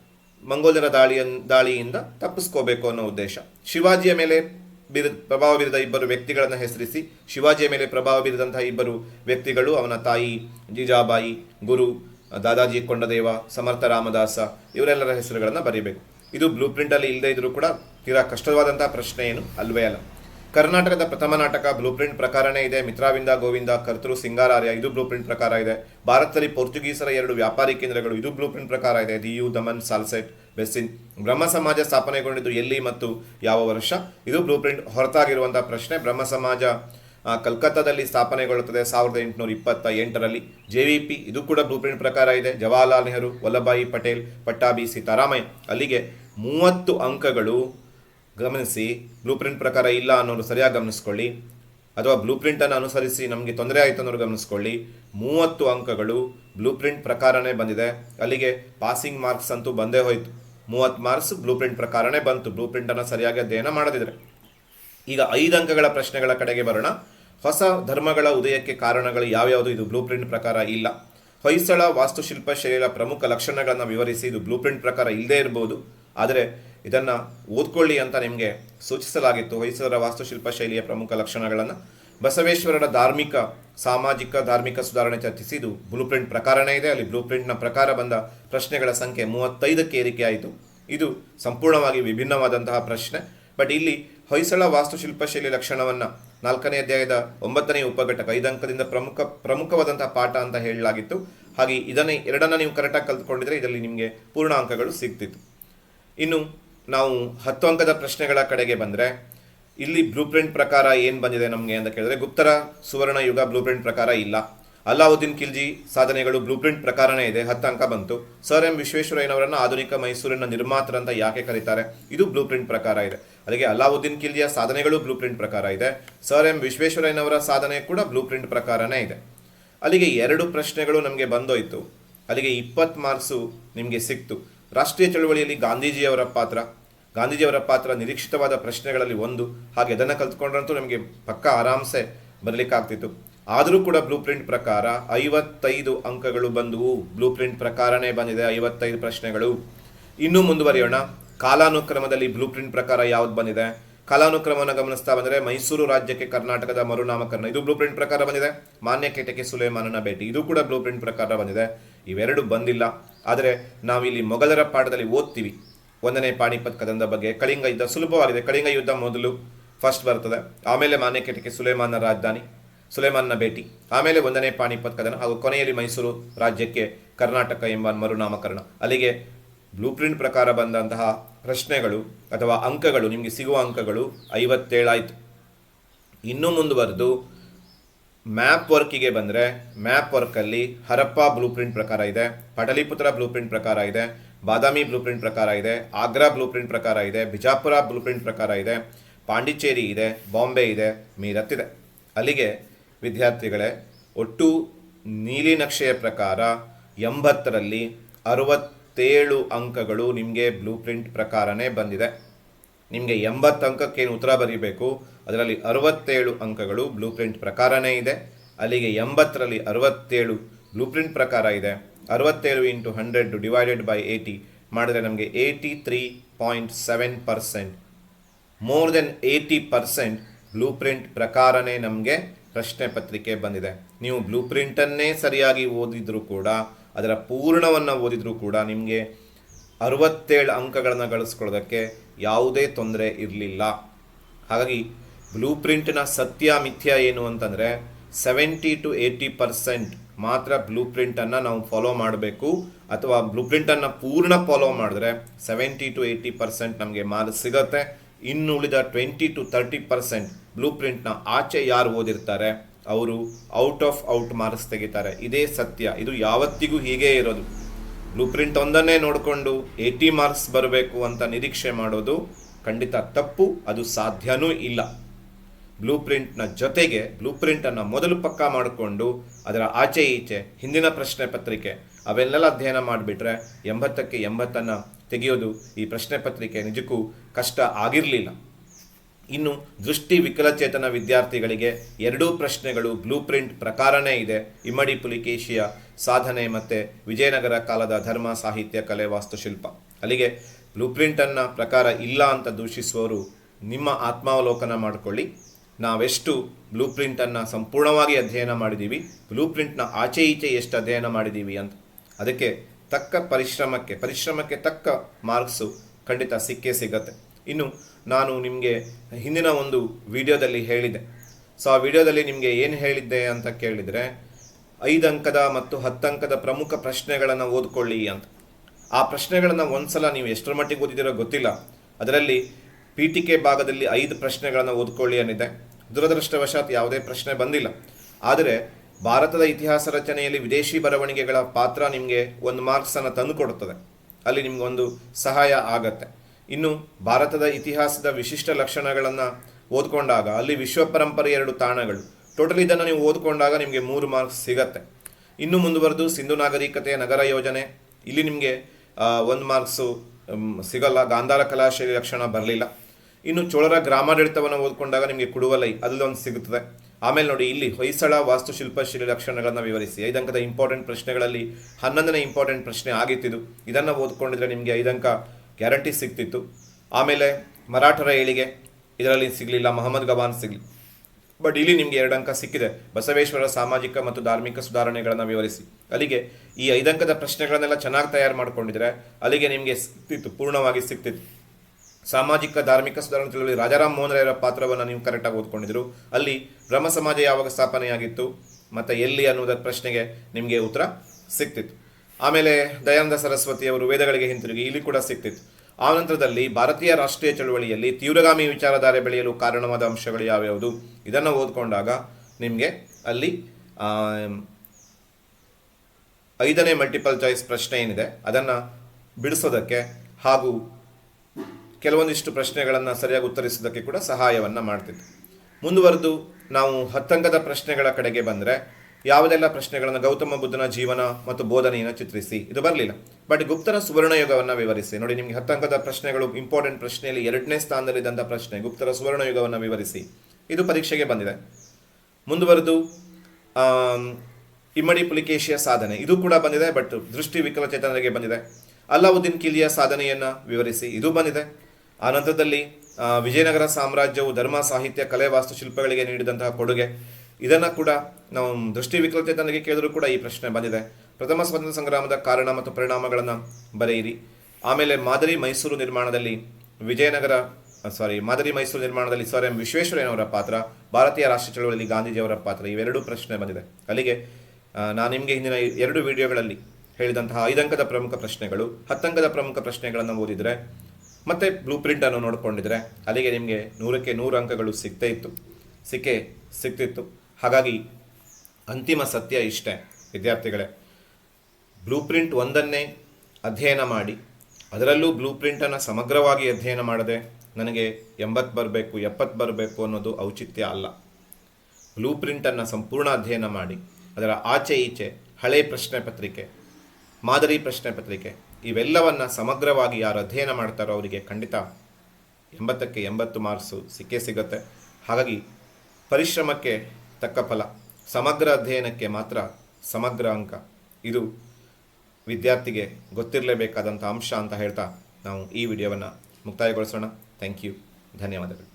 ಮಂಗೋಲಿಯರ ದಾಳಿಯ ದಾಳಿಯಿಂದ ತಪ್ಪಿಸ್ಕೋಬೇಕು ಅನ್ನೋ ಉದ್ದೇಶ. ಶಿವಾಜಿಯ ಮೇಲೆ ಬೀರ, ಪ್ರಭಾವ ಬೀರಿದ ಇಬ್ಬರು ವ್ಯಕ್ತಿಗಳನ್ನು ಹೆಸರಿಸಿ, ಶಿವಾಜಿಯ ಮೇಲೆ ಪ್ರಭಾವ ಬೀರಿದಂತಹ ಇಬ್ಬರು ವ್ಯಕ್ತಿಗಳು ಅವನ ತಾಯಿ ಜೀಜಾಬಾಯಿ, ಗುರು, ದಾದಾಜಿ ಕೊಂಡದೇವ, ಸಮರ್ಥ ರಾಮದಾಸ, ಇವರೆಲ್ಲರ ಹೆಸರುಗಳನ್ನು ಬರೀಬೇಕು. ಇದು ಬ್ಲೂ ಪ್ರಿಂಟಲ್ಲಿ ಇಲ್ಲದೇ ಇದ್ದರೂ ಕೂಡ ತೀರಾ ಕಷ್ಟವಾದಂತಹ ಪ್ರಶ್ನೆ ಏನು? ಅಲ್ವೇ ಅಲ್ಲ. ಕರ್ನಾಟಕದ ಪ್ರಥಮ ನಾಟಕ ಬ್ಲೂ ಪ್ರಿಂಟ್ ಪ್ರಕಾರನೇ ಇದೆ. ಮಿತ್ರಾವಿಂದ, ಗೋವಿಂದ, ಕರ್ತೃ, ಸಿಂಗಾರಾರ್ಯ, ಇದು ಬ್ಲೂ ಪ್ರಿಂಟ್ ಪ್ರಕಾರ ಇದೆ. ಭಾರತದಲ್ಲಿ ಪೋರ್ಚುಗೀಸರ ಎರಡು ವ್ಯಾಪಾರಿ ಕೇಂದ್ರಗಳು ಇದು ಬ್ಲೂ ಪ್ರಿಂಟ್ ಪ್ರಕಾರ ಇದೆ. ದಿಯು ದಮನ್, ಸಾಲ್ಸೆಟ್, ಬೆಸ್ಸಿನ್. ಬ್ರಹ್ಮ ಸಮಾಜ ಸ್ಥಾಪನೆಗೊಂಡಿದ್ದು ಎಲ್ಲಿ ಮತ್ತು ಯಾವ ವರ್ಷ? ಇದು ಬ್ಲೂ ಪ್ರಿಂಟ್ ಹೊರತಾಗಿರುವಂತಹ ಪ್ರಶ್ನೆ. ಬ್ರಹ್ಮ ಸಮಾಜ ಕಲ್ಕತ್ತಾದಲ್ಲಿ ಸ್ಥಾಪನೆಗೊಳ್ಳುತ್ತದೆ ಸಾವಿರದ ಎಂಟುನೂರ ಇಪ್ಪತ್ತ ಎಂಟರಲ್ಲಿ ಜೆ ವಿ ಪಿ, ಇದು ಕೂಡ ಬ್ಲೂ ಪ್ರಿಂಟ್ ಪ್ರಕಾರ ಇದೆ. ಜವಾಹರ್ಲಾಲ್ ನೆಹರು ವಲ್ಲಭಾಯಿ ಪಟೇಲ್, ಪಟ್ಟಾಭಿ ಸೀತಾರಾಮಯ್ಯ. ಅಲ್ಲಿಗೆ ಮೂವತ್ತು ಅಂಕಗಳು ಗಮನಿಸಿ ಬ್ಲೂ ಪ್ರಿಂಟ್ ಪ್ರಕಾರ ಇಲ್ಲ ಅನ್ನೋರು ಸರಿಯಾಗಿ ಗಮನಿಸ್ಕೊಳ್ಳಿ. ಅಥವಾ ಬ್ಲೂ ಪ್ರಿಂಟನ್ನು ಅನುಸರಿಸಿ ನಮಗೆ ತೊಂದರೆ ಆಯಿತು ಅನ್ನೋರು ಗಮನಿಸ್ಕೊಳ್ಳಿ. ಮೂವತ್ತು ಅಂಕಗಳು ಬ್ಲೂ ಪ್ರಿಂಟ್ ಪ್ರಕಾರನೇ ಬಂದಿದೆ. ಅಲ್ಲಿಗೆ ಪಾಸಿಂಗ್ ಮಾರ್ಕ್ಸ್ ಅಂತೂ ಬಂದೇ ಹೋಯಿತು. ಮೂವತ್ತು ಮಾರ್ಕ್ಸ್ ಬ್ಲೂ ಪ್ರಿಂಟ್ ಪ್ರಕಾರನೇ ಬಂತು. ಬ್ಲೂ ಪ್ರಿಂಟನ್ನು ಸರಿಯಾಗಿ ಅಧ್ಯಯನ ಮಾಡದಿದ್ರೆ. ಈಗ ಐದು ಅಂಕಗಳ ಪ್ರಶ್ನೆಗಳ ಕಡೆಗೆ ಬರೋಣ. ಹೊಸ ಧರ್ಮಗಳ ಉದಯಕ್ಕೆ ಕಾರಣಗಳು ಯಾವ್ಯಾವುದು? ಇದು ಬ್ಲೂ ಪ್ರಿಂಟ್ ಪ್ರಕಾರ ಇಲ್ಲ. ಹೊಯ್ಸಳ ವಾಸ್ತುಶಿಲ್ಪ ಶೈಲಿಯ ಪ್ರಮುಖ ಲಕ್ಷಣಗಳನ್ನು ವಿವರಿಸಿ, ಇದು ಬ್ಲೂ ಪ್ರಿಂಟ್ ಪ್ರಕಾರ ಇಲ್ಲದೇ ಇರಬಹುದು ಆದರೆ ಇದನ್ನು ಓದ್ಕೊಳ್ಳಿ ಅಂತ ನಿಮಗೆ ಸೂಚಿಸಲಾಗಿತ್ತು. ಹೊಯ್ಸಳರ ವಾಸ್ತುಶಿಲ್ಪ ಶೈಲಿಯ ಪ್ರಮುಖ ಲಕ್ಷಣಗಳನ್ನು ಬಸವೇಶ್ವರರ ಧಾರ್ಮಿಕ, ಸಾಮಾಜಿಕ, ಧಾರ್ಮಿಕ ಸುಧಾರಣೆ ಚರ್ಚಿಸಿ ಇದು ಬ್ಲೂ ಪ್ರಿಂಟ್ ಪ್ರಕಾರನೇ ಇದೆ. ಅಲ್ಲಿ ಬ್ಲೂ ಪ್ರಿಂಟ್ನ ಪ್ರಕಾರ ಬಂದ ಪ್ರಶ್ನೆಗಳ ಸಂಖ್ಯೆ ಮೂವತ್ತೈದಕ್ಕೆ ಏರಿಕೆಯಾಯಿತು. ಇದು ಸಂಪೂರ್ಣವಾಗಿ ವಿಭಿನ್ನವಾದಂತಹ ಪ್ರಶ್ನೆ. ಬಟ್ ಇಲ್ಲಿ ಹೊಯ್ಸಳ ವಾಸ್ತುಶಿಲ್ಪ ಶೈಲಿ ಲಕ್ಷಣವನ್ನು ನಾಲ್ಕನೇ ಅಧ್ಯಾಯದ ಒಂಬತ್ತನೇ ಉಪಘಟಕ, ಐದಂಕದಿಂದ ಪ್ರಮುಖ, ಪ್ರಮುಖವಾದಂತಹ ಪಾಠ ಅಂತ ಹೇಳಲಾಗಿತ್ತು. ಹಾಗೆ ಇದನ್ನೇ ಎರಡನ್ನ ನೀವು ಕರೆಕ್ಟಾಗಿ ಕಲ್ತ್ಕೊಂಡಿದ್ರೆ ಇದರಲ್ಲಿ ನಿಮಗೆ ಪೂರ್ಣ ಅಂಕಗಳು ಸಿಗ್ತಿತ್ತು. ಇನ್ನು ನಾವು ಹತ್ತು ಅಂಕದ ಪ್ರಶ್ನೆಗಳ ಕಡೆಗೆ ಬಂದರೆ, ಇಲ್ಲಿ ಬ್ಲೂ ಪ್ರಿಂಟ್ ಪ್ರಕಾರ ಏನು ಬಂದಿದೆ ನಮಗೆ ಅಂತ ಕೇಳಿದ್ರೆ, ಗುಪ್ತರ ಸುವರ್ಣ ಯುಗ ಬ್ಲೂ ಪ್ರಿಂಟ್ ಪ್ರಕಾರ ಇಲ್ಲ. ಅಲ್ಲಾವುದ್ದೀನ್ ಖಿಲ್ಜಿ ಸಾಧನೆಗಳು ಬ್ಲೂ ಪ್ರಿಂಟ್ ಪ್ರಕಾರನೇ ಇದೆ, ಹತ್ತು ಅಂಕ ಬಂತು. ಸರ್ ಎಂ ವಿಶ್ವೇಶ್ವರಯ್ಯನವರನ್ನು ಆಧುನಿಕ ಮೈಸೂರಿನ ನಿರ್ಮಾತೃ ಅಂತ ಯಾಕೆ ಕರೀತಾರೆ? ಇದು ಬ್ಲೂ ಪ್ರಿಂಟ್ ಪ್ರಕಾರ ಇದೆ. ಅಲ್ಲಿಗೆ ಅಲ್ಲಾವುದ್ದೀನ್ ಖಿಲ್ಜಿಯ ಸಾಧನೆಗಳು ಬ್ಲೂ ಪ್ರಿಂಟ್ ಪ್ರಕಾರ ಇದೆ. ಸರ್ ಎಂ ವಿಶ್ವೇಶ್ವರಯ್ಯನವರ ಸಾಧನೆ ಕೂಡ ಬ್ಲೂ ಪ್ರಿಂಟ್ ಪ್ರಕಾರನೇ ಇದೆ. ಅಲ್ಲಿಗೆ ಎರಡು ಪ್ರಶ್ನೆಗಳು ನಮಗೆ ಬಂದೋಯ್ತು. ಅಲ್ಲಿಗೆ ಇಪ್ಪತ್ತು ಮಾರ್ಕ್ಸು ನಿಮಗೆ ಸಿಕ್ತು. ರಾಷ್ಟ್ರೀಯ ಚಳುವಳಿಯಲ್ಲಿ ಗಾಂಧೀಜಿಯವರ ಪಾತ್ರ ಗಾಂಧೀಜಿಯವರ ಪಾತ್ರ ನಿರೀಕ್ಷಿತವಾದ ಪ್ರಶ್ನೆಗಳಲ್ಲಿ ಒಂದು. ಹಾಗೆ ಅದನ್ನು ಕಲ್ತ್ಕೊಂಡ್ರಂತೂ ನಮಗೆ ಪಕ್ಕ ಆರಾಮ್ಸೆ ಬರಲಿಕ್ಕಾಗ್ತಿತ್ತು. ಆದರೂ ಕೂಡ ಬ್ಲೂ ಪ್ರಿಂಟ್ ಪ್ರಕಾರ ಐವತ್ತೈದು ಅಂಕಗಳು ಬಂದವು. ಬ್ಲೂ ಪ್ರಿಂಟ್ ಪ್ರಕಾರನೇ ಬಂದಿದೆ ಐವತ್ತೈದು ಪ್ರಶ್ನೆಗಳು. ಇನ್ನೂ ಮುಂದುವರಿಯೋಣ. ಕಾಲಾನುಕ್ರಮದಲ್ಲಿ ಬ್ಲೂ ಪ್ರಿಂಟ್ ಪ್ರಕಾರ ಯಾವ್ದು ಬಂದಿದೆ? ಕಾಲಾನುಕ್ರಮವನ್ನು ಗಮನಿಸ್ತಾ ಬಂದರೆ ಮೈಸೂರು ರಾಜ್ಯಕ್ಕೆ ಕರ್ನಾಟಕದ ಮರುನಾಮಕರಣ. ಇದು ಬ್ಲೂ ಪ್ರಿಂಟ್ ಪ್ರಕಾರ ಬಂದಿದೆ. ಮಾನ್ಯ ಕೇಟಕ್ಕೆ ಸುಲೇಮಾನನ ಭೇಟಿ. ಇದು ಕೂಡ ಬ್ಲೂ ಪ್ರಿಂಟ್ ಪ್ರಕಾರ ಬಂದಿದೆ. ಇವೆರಡು ಬಂದಿಲ್ಲ. ಆದರೆ ನಾವಿಲ್ಲಿ ಮೊಘಲರ ಪಾಠದಲ್ಲಿ ಓದ್ತೀವಿ. ಒಂದನೇ ಪಾಣಿಪತ್ ಕದಂದ ಬಗ್ಗೆ ಕಳಿಂಗ ಯುದ್ಧ ಸುಲಭವಾಗಿದೆ. ಕಳಿಂಗ ಯುದ್ಧ ಮೊದಲು ಫಸ್ಟ್ ಬರ್ತದೆ. ಆಮೇಲೆ ಮಾನ್ಯಕೆಟಿಕೆ ಸುಲೇಮಾನ್ನ ರಾಜಧಾನಿ, ಸುಲೇಮಾನ್ನ ಭೇಟಿ. ಆಮೇಲೆ ಒಂದನೇ ಪಾಣಿಪತ್ ಕದನ ಹಾಗೂ ಕೊನೆಯಲ್ಲಿ ಮೈಸೂರು ರಾಜ್ಯಕ್ಕೆ ಕರ್ನಾಟಕ ಎಂಬ ಮರುನಾಮಕರಣ. ಅಲ್ಲಿಗೆ ಬ್ಲೂ ಪ್ರಿಂಟ್ ಪ್ರಕಾರ ಬಂದಂತಹ ಪ್ರಶ್ನೆಗಳು ಅಥವಾ ಅಂಕಗಳು, ನಿಮಗೆ ಸಿಗುವ ಅಂಕಗಳು ಐವತ್ತೇಳಾಯಿತು. ಇನ್ನೂ ಮುಂದುವರೆದು ಮ್ಯಾಪ್ ವರ್ಕಿಗೆ ಬಂದರೆ ಮ್ಯಾಪ್ ವರ್ಕಲ್ಲಿ ಹರಪ್ಪ ಬ್ಲೂ ಪ್ರಿಂಟ್ ಪ್ರಕಾರ ಇದೆ, ಪಟಲಿಪುತ್ರ ಬ್ಲೂ ಪ್ರಿಂಟ್ ಪ್ರಕಾರ ಇದೆ, ಬಾದಾಮಿ ಬ್ಲೂ ಪ್ರಿಂಟ್ ಪ್ರಕಾರ ಇದೆ, ಆಗ್ರಾ ಬ್ಲೂ ಪ್ರಿಂಟ್ ಪ್ರಕಾರ ಇದೆ, ಬಿಜಾಪುರ ಬ್ಲೂ ಪ್ರಿಂಟ್ ಪ್ರಕಾರ ಇದೆ, ಪಾಂಡಿಚೇರಿ ಇದೆ, ಬಾಂಬೆ ಇದೆ, ಮೀರತ್ ಇದೆ. ಅಲ್ಲಿಗೆ ವಿದ್ಯಾರ್ಥಿಗಳೇ, ಒಟ್ಟು ನೀಲಿ ನಕ್ಷೆಯ ಪ್ರಕಾರ ಎಂಬತ್ತರಲ್ಲಿ ಅರವತ್ತೇಳು ಅಂಕಗಳು ನಿಮಗೆ ಬ್ಲೂ ಪ್ರಿಂಟ್ ಪ್ರಕಾರನೇ ಬಂದಿದೆ. ನಿಮಗೆ ಎಂಬತ್ತು ಅಂಕಕ್ಕೇನು ಉತ್ತರ ಬರೀಬೇಕು? ಅದರಲ್ಲಿ ಅರವತ್ತೇಳು ಅಂಕಗಳು ಬ್ಲೂ ಪ್ರಿಂಟ್ ಪ್ರಕಾರನೇ ಇದೆ. ಅಲ್ಲಿಗೆ ಎಂಬತ್ತರಲ್ಲಿ ಅರವತ್ತೇಳು ಬ್ಲೂ ಪ್ರಿಂಟ್ ಪ್ರಕಾರ ಇದೆ. ಅರವತ್ತೇಳು into hundred divided by eighty ಮಾಡಿದರೆ ನಮಗೆ eighty three point seven percent more then eighty percent blue print ಪ್ರಕಾರನೇ ನಮಗೆ ಪ್ರಶ್ನೆ ಪತ್ರಿಕೆ ಬಂದಿದೆ. ನೀವು ಬ್ಲೂ ಪ್ರಿಂಟನ್ನೇ ಸರಿಯಾಗಿ ಓದಿದರೂ ಕೂಡ, ಅದರ ಪೂರ್ಣವನ್ನು ಓದಿದರೂ ಕೂಡ ನಿಮಗೆ ಅರವತ್ತೇಳು ಅಂಕಗಳನ್ನು ಗಳಿಸ್ಕೊಳ್ಳೋದಕ್ಕೆ ಯಾವುದೇ ತೊಂದರೆ ಇರಲಿಲ್ಲ. ಹಾಗಾಗಿ ಬ್ಲೂ ಪ್ರಿಂಟ್ನ ಸತ್ಯ ಮಿಥ್ಯ ಏನು ಅಂತಂದರೆ ಸೆವೆಂಟಿ ಟು ಏಯ್ಟಿ ಪರ್ಸೆಂಟ್ ಮಾತ್ರ ಬ್ಲೂ ಪ್ರಿಂಟನ್ನು ನಾವು ಫಾಲೋ ಮಾಡಬೇಕು. ಅಥವಾ ಬ್ಲೂ ಪ್ರಿಂಟನ್ನು ಪೂರ್ಣ ಫಾಲೋ ಮಾಡಿದ್ರೆ ಸೆವೆಂಟಿ ಟು ಏಯ್ಟಿ ಪರ್ಸೆಂಟ್ ನಮಗೆ ಮಾರ್ಕ್ಸ್ ಸಿಗುತ್ತೆ. ಇನ್ನು ಉಳಿದ twenty to thirty percent blue ಪ್ರಿಂಟ್ನ ಆಚೆ ಯಾರು ಓದಿರ್ತಾರೆ? ಅವರು ಔಟ್ ಆಫ್ ಔಟ್ ಮಾರ್ಕ್ಸ್ ತೆಗಿತಾರೆ. ಇದೇ ಸತ್ಯ. ಇದು ಯಾವತ್ತಿಗೂ ಹೀಗೇ ಇರೋದು. ಬ್ಲೂ ಪ್ರಿಂಟ್ ಒಂದನ್ನೇ ನೋಡಿಕೊಂಡು ಏಯ್ಟಿ ಮಾರ್ಕ್ಸ್ ಬರಬೇಕು ಅಂತ ನಿರೀಕ್ಷೆ ಮಾಡೋದು ಖಂಡಿತ ತಪ್ಪು, ಅದು ಸಾಧ್ಯನೂ ಇಲ್ಲ. ಬ್ಲೂ ಪ್ರಿಂಟ್ನ ಜೊತೆಗೆ ಬ್ಲೂ ಪ್ರಿಂಟನ್ನು ಮೊದಲು ಪಕ್ಕಾ ಮಾಡಿಕೊಂಡು ಅದರ ಆಚೆ ಈಚೆ ಹಿಂದಿನ ಪ್ರಶ್ನೆ ಪತ್ರಿಕೆ ಅವೆಲ್ಲೆಲ್ಲ ಅಧ್ಯಯನ ಮಾಡಿಬಿಟ್ರೆ ಎಂಬತ್ತಕ್ಕೆ ಎಂಬತ್ತನ್ನು ತೆಗೆಯೋದು ಈ ಪ್ರಶ್ನೆ ಪತ್ರಿಕೆ ನಿಜಕ್ಕೂ ಕಷ್ಟ ಆಗಿರಲಿಲ್ಲ. ಇನ್ನು ದೃಷ್ಟಿ ವಿಕಲಚೇತನ ವಿದ್ಯಾರ್ಥಿಗಳಿಗೆ ಎರಡೂ ಪ್ರಶ್ನೆಗಳು ಬ್ಲೂ ಪ್ರಿಂಟ್ ಪ್ರಕಾರನೇ ಇದೆ. ಇಮ್ಮಡಿ ಪುಲಿಕೇಶಿಯ ಸಾಧನೆ ಮತ್ತು ವಿಜಯನಗರ ಕಾಲದ ಧರ್ಮ, ಸಾಹಿತ್ಯ, ಕಲೆ, ವಾಸ್ತುಶಿಲ್ಪ. ಅಲ್ಲಿಗೆ ಬ್ಲೂ ಪ್ರಿಂಟನ್ನು ಪ್ರಕಾರ ಇಲ್ಲ ಅಂತ ದೂಷಿಸುವವರು ನಿಮ್ಮ ಆತ್ಮಾವಲೋಕನ ಮಾಡಿಕೊಳ್ಳಿ. ನಾವೆಷ್ಟು ಬ್ಲೂ ಪ್ರಿಂಟನ್ನು ಸಂಪೂರ್ಣವಾಗಿ ಅಧ್ಯಯನ ಮಾಡಿದ್ದೀವಿ ಬ್ಲೂ ಪ್ರಿಂಟ್ನ ಆಚೆ ಈಚೆ ಎಷ್ಟು ಅಧ್ಯಯನ ಮಾಡಿದ್ದೀವಿ ಅಂತ. ಅದಕ್ಕೆ ತಕ್ಕ ಪರಿಶ್ರಮಕ್ಕೆ ಪರಿಶ್ರಮಕ್ಕೆ ತಕ್ಕ ಮಾರ್ಕ್ಸು ಖಂಡಿತ ಸಿಕ್ಕೇ ಸಿಗತ್ತೆ. ಇನ್ನು ನಾನು ನಿಮಗೆ ಹಿಂದಿನ ಒಂದು ವಿಡಿಯೋದಲ್ಲಿ ಹೇಳಿದೆ ಸೊ, ಆ ವಿಡಿಯೋದಲ್ಲಿ ನಿಮಗೆ ಏನು ಹೇಳಿದ್ದೆ ಅಂತ ಕೇಳಿದರೆ ಐದು ಅಂಕದ ಮತ್ತು ಹತ್ತು ಅಂಕದ ಪ್ರಮುಖ ಪ್ರಶ್ನೆಗಳನ್ನು ಓದ್ಕೊಳ್ಳಿ ಅಂತ. ಆ ಪ್ರಶ್ನೆಗಳನ್ನು ಒಂದ್ಸಲ ನೀವು ಎಷ್ಟರ ಮಟ್ಟಿಗೆ ಓದಿದಿರೋ ಗೊತ್ತಿಲ್ಲ. ಅದರಲ್ಲಿ ಪೀಠಿಕೆ ಭಾಗದಲ್ಲಿ ಐದು ಪ್ರಶ್ನೆಗಳನ್ನು ಓದ್ಕೊಳ್ಳಿ ಅನ್ನಿದೆ. ದುರದೃಷ್ಟವಶಾತ್ ಯಾವುದೇ ಪ್ರಶ್ನೆ ಬಂದಿಲ್ಲ. ಆದರೆ ಭಾರತದ ಇತಿಹಾಸ ರಚನೆಯಲ್ಲಿ ವಿದೇಶಿ ಬರವಣಿಗೆಗಳ ಪಾತ್ರ ನಿಮಗೆ ಒಂದು ಮಾರ್ಕ್ಸನ್ನು ತಂದುಕೊಡುತ್ತದೆ ಅಲ್ಲಿ ನಿಮಗೊಂದು ಸಹಾಯ ಆಗತ್ತೆ. ಇನ್ನು ಭಾರತದ ಇತಿಹಾಸದ ವಿಶಿಷ್ಟ ಲಕ್ಷಣಗಳನ್ನು ಓದ್ಕೊಂಡಾಗ ಅಲ್ಲಿ ವಿಶ್ವ ಪರಂಪರೆ ಎರಡು ತಾಣಗಳು. ಟೋಟಲ್ ಇದನ್ನು ನೀವು ಓದ್ಕೊಂಡಾಗ ನಿಮಗೆ ಮೂರು ಮಾರ್ಕ್ಸ್ ಸಿಗತ್ತೆ. ಇನ್ನು ಮುಂದುವರೆದು ಸಿಂಧು ನಾಗರಿಕತೆ, ನಗರ ಯೋಜನೆ. ಇಲ್ಲಿ ನಿಮಗೆ ಒಂದು ಮಾರ್ಕ್ಸು ಸಿಗಲ್ಲ. ಗಾಂಧಾರ ಕಲಾಶೈಲಿ ಲಕ್ಷಣ ಬರಲಿಲ್ಲ. ಇನ್ನು ಚೋಳರ ಗ್ರಾಮಾಡಳಿತವನ್ನು ಓದ್ಕೊಂಡಾಗ ನಿಮಗೆ ಕುಡುವಲೈ ಅಲ್ಲೊಂದು ಸಿಗುತ್ತದೆ. ಆಮೇಲೆ ನೋಡಿ, ಇಲ್ಲಿ ಹೊಯ್ಸಳ ವಾಸ್ತುಶಿಲ್ಪ ಶಿಲೆ ಲಕ್ಷಣಗಳನ್ನು ವಿವರಿಸಿ. ಐದಂಕದ ಇಂಪಾರ್ಟೆಂಟ್ ಪ್ರಶ್ನೆಗಳಲ್ಲಿ ಹನ್ನೊಂದನೇ ಇಂಪಾರ್ಟೆಂಟ್ ಪ್ರಶ್ನೆ ಆಗಿತ್ತಿದು. ಇದನ್ನು ಓದ್ಕೊಂಡಿದ್ರೆ ನಿಮಗೆ ಐದಂಕ ಗ್ಯಾರಂಟಿ ಸಿಗ್ತಿತ್ತು. ಆಮೇಲೆ ಮರಾಠರ ಏಳಿಗೆ, ಇದರಲ್ಲಿ ಸಿಗಲಿಲ್ಲ, ಮೊಹಮ್ಮದ್ ಗವಾನ್ ಸಿಗಲಿ. ಬಟ್ ಇಲ್ಲಿ ನಿಮಗೆ ಎರಡು ಅಂಕ ಸಿಕ್ಕಿದೆ. ಬಸವೇಶ್ವರ ಸಾಮಾಜಿಕ ಮತ್ತು ಧಾರ್ಮಿಕ ಸುಧಾರಣೆಗಳನ್ನು ವಿವರಿಸಿ. ಅಲ್ಲಿಗೆ ಈ ಐದಂಕದ ಪ್ರಶ್ನೆಗಳನ್ನೆಲ್ಲ ಚೆನ್ನಾಗಿ ತಯಾರು ಮಾಡ್ಕೊಂಡಿದ್ರೆ ಅಲ್ಲಿಗೆ ನಿಮಗೆ ಸಿಕ್ತಿತ್ತು ಪೂರ್ಣವಾಗಿ ಸಿಕ್ತಿತ್ತು ಸಾಮಾಜಿಕ, ಧಾರ್ಮಿಕ ಸುಧಾರಣೆ ತಿಳಿವಳಿ ರಾಜಾರಾಮ್ ಮೋಹನ್ ರಾಯರ ಪಾತ್ರವನ್ನು ನೀವು ಕರೆಕ್ಟಾಗಿ ಓದ್ಕೊಂಡಿದ್ರು. ಅಲ್ಲಿ ಬ್ರಹ್ಮ ಸಮಾಜ ಯಾವಾಗ ಸ್ಥಾಪನೆಯಾಗಿತ್ತು ಮತ್ತು ಎಲ್ಲಿ ಅನ್ನೋದರ ಪ್ರಶ್ನೆಗೆ ನಿಮಗೆ ಉತ್ತರ ಸಿಕ್ತಿತ್ತು ಆಮೇಲೆ ದಯಾನಂದ ಸರಸ್ವತಿಯವರು ವೇದಗಳಿಗೆ ಹಿಂತಿರುಗಿ, ಇಲ್ಲಿ ಕೂಡ ಸಿಕ್ತಿತ್ತು ಆ ನಂತರದಲ್ಲಿ ಭಾರತೀಯ ರಾಷ್ಟ್ರೀಯ ಚಳುವಳಿಯಲ್ಲಿ ತೀವ್ರಗಾಮಿ ವಿಚಾರಧಾರೆ ಬೆಳೆಯಲು ಕಾರಣವಾದ ಅಂಶಗಳು ಯಾವ್ಯಾವುದು? ಇದನ್ನು ಓದ್ಕೊಂಡಾಗ ನಿಮಗೆ ಅಲ್ಲಿ ಐದನೇ ಮಲ್ಟಿಪಲ್ ಚಾಯ್ಸ್ ಪ್ರಶ್ನೆ ಏನಿದೆ, ಅದನ್ನು ಬಿಡಿಸೋದಕ್ಕೆ ಹಾಗೂ ಕೆಲವೊಂದಿಷ್ಟು ಪ್ರಶ್ನೆಗಳನ್ನು ಸರಿಯಾಗಿ ಉತ್ತರಿಸೋದಕ್ಕೆ ಕೂಡ ಸಹಾಯವನ್ನು ಮಾಡ್ತಿತ್ತು. ಮುಂದುವರೆದು ನಾವು ಹತ್ತಂಗದ ಪ್ರಶ್ನೆಗಳ ಕಡೆಗೆ ಬಂದರೆ ಯಾವುದೆಲ್ಲ ಪ್ರಶ್ನೆಗಳನ್ನು ಗೌತಮ ಬುದ್ಧನ ಜೀವನ ಮತ್ತು ಬೋಧನೆಯನ್ನು ಚಿತ್ರಿಸಿ? ಇದು ಬರಲಿಲ್ಲ. ಬಟ್ ಗುಪ್ತರ ಸುವರ್ಣಯುಗವನ್ನು ವಿವರಿಸಿ. ನೋಡಿ ನಿಮಗೆ ಹತ್ತಂಕದ ಪ್ರಶ್ನೆಗಳು ಇಂಪಾರ್ಟೆಂಟ್ ಪ್ರಶ್ನೆಯಲ್ಲಿ ಎರಡನೇ ಸ್ಥಾನದಲ್ಲಿದ್ದಂಥ ಪ್ರಶ್ನೆ ಗುಪ್ತರ ಸುವರ್ಣಯುಗವನ್ನು ವಿವರಿಸಿ. ಇದು ಪರೀಕ್ಷೆಗೆ ಬಂದಿದೆ. ಮುಂದುವರೆದು ಇಮ್ಮಡಿ ಪುಲಿಕೇಶಿಯ ಸಾಧನೆ. ಇದು ಕೂಡ ಬಂದಿದೆ ಬಟ್ ದೃಷ್ಟಿ ವಿಕಲಚೇತನರಿಗೆ ಬಂದಿದೆ. ಅಲ್ಲಾವುದ್ದೀನ್ ಕಿಲಿಯ ಸಾಧನೆಯನ್ನು ವಿವರಿಸಿ. ಇದು ಬಂದಿದೆ. ಆ, ವಿಜಯನಗರ ಸಾಮ್ರಾಜ್ಯವು ಧರ್ಮ ಸಾಹಿತ್ಯ ಕಲೆ ವಾಸ್ತುಶಿಲ್ಪಗಳಿಗೆ ನೀಡಿದಂತಹ ಕೊಡುಗೆ. ಇದನ್ನು ಕೂಡ ನಾವು ದೃಷ್ಟಿ ತನಗೆ ಕೇಳಿದರೂ ಕೂಡ ಈ ಪ್ರಶ್ನೆ ಬಂದಿದೆ. ಪ್ರಥಮ ಸ್ವಾತಂತ್ರ್ಯ ಸಂಗ್ರಾಮದ ಕಾರಣ ಮತ್ತು ಪರಿಣಾಮಗಳನ್ನು ಬರೆಯಿರಿ. ಆಮೇಲೆ ಮಾದರಿ ಮೈಸೂರು ನಿರ್ಮಾಣದಲ್ಲಿ ವಿಜಯನಗರ ಸಾರಿ ಮಾದರಿ ಮೈಸೂರು ನಿರ್ಮಾಣದಲ್ಲಿ ಸರ್ ಎಂ ವಿಶ್ವೇಶ್ವರಯ್ಯನವರ ಪಾತ್ರ, ಭಾರತೀಯ ರಾಷ್ಟ್ರ ಚಳವಳಿಯಲ್ಲಿ ಗಾಂಧೀಜಿಯವರ ಪಾತ್ರ, ಇವೆರಡೂ ಪ್ರಶ್ನೆ ಬಂದಿದೆ. ಅಲ್ಲಿಗೆ ನಾನು ನಿಮಗೆ ಹಿಂದಿನ ಎರಡು ವಿಡಿಯೋಗಳಲ್ಲಿ ಹೇಳಿದಂತಹ ಐದಂಕದ ಪ್ರಮುಖ ಪ್ರಶ್ನೆಗಳು, ಹತ್ತಂಕದ ಪ್ರಮುಖ ಪ್ರಶ್ನೆಗಳನ್ನು ಓದಿದರೆ, ಮತ್ತೆ ಬ್ಲೂ ಪ್ರಿಂಟನ್ನು ನೋಡಿಕೊಂಡಿದ್ರೆ, ಅಲ್ಲಿಗೆ ನಿಮಗೆ ನೂರಕ್ಕೆ ನೂರು ಅಂಕಗಳು ಸಿಗ್ತೇ ಇತ್ತು. ಸಿಕ್ಕೇ ಸಿಗ್ತಿತ್ತು. ಹಾಗಾಗಿ ಅಂತಿಮ ಸತ್ಯ ಇಷ್ಟೇ, ವಿದ್ಯಾರ್ಥಿಗಳೇ. ಬ್ಲೂ ಪ್ರಿಂಟ್ ಒಂದನ್ನೇ ಅಧ್ಯಯನ ಮಾಡಿ, ಅದರಲ್ಲೂ ಬ್ಲೂ ಪ್ರಿಂಟನ್ನು ಸಮಗ್ರವಾಗಿ ಅಧ್ಯಯನ ಮಾಡದೆ ನನಗೆ ಎಂಬತ್ತು ಬರಬೇಕು, ಎಪ್ಪತ್ತು ಬರಬೇಕು ಅನ್ನೋದು ಔಚಿತ್ಯ ಅಲ್ಲ. ಬ್ಲೂ ಪ್ರಿಂಟನ್ನು ಸಂಪೂರ್ಣ ಅಧ್ಯಯನ ಮಾಡಿ, ಅದರ ಆಚೆ ಈಚೆ ಹಳೆ ಪ್ರಶ್ನೆ ಪತ್ರಿಕೆ, ಮಾದರಿ ಪ್ರಶ್ನೆ ಪತ್ರಿಕೆ, ಇವೆಲ್ಲವನ್ನು ಸಮಗ್ರವಾಗಿ ಯಾರು ಅಧ್ಯಯನ ಮಾಡ್ತಾರೋ ಅವರಿಗೆ ಖಂಡಿತ ಎಂಬತ್ತಕ್ಕೆ ಎಂಬತ್ತು ಮಾರ್ಕ್ಸು ಸಿಕ್ಕೇ ಸಿಗುತ್ತೆ. ಹಾಗಾಗಿ ಪರಿಶ್ರಮಕ್ಕೆ ತಕ್ಕ ಫಲ. ಸಮಗ್ರ ಅಧ್ಯಯನಕ್ಕೆ ಮಾತ್ರ ಸಮಗ್ರ ಅಂಕ. ಇದು ವಿದ್ಯಾರ್ಥಿಗೆ ಗೊತ್ತಿರಲೇಬೇಕಾದಂಥ ಅಂಶ ಅಂತ ಹೇಳ್ತಾ ನಾವು ಈ ವಿಡಿಯೋವನ್ನು ಮುಕ್ತಾಯಗೊಳಿಸೋಣ. ಥ್ಯಾಂಕ್ ಯು ಧನ್ಯವಾದಗಳು.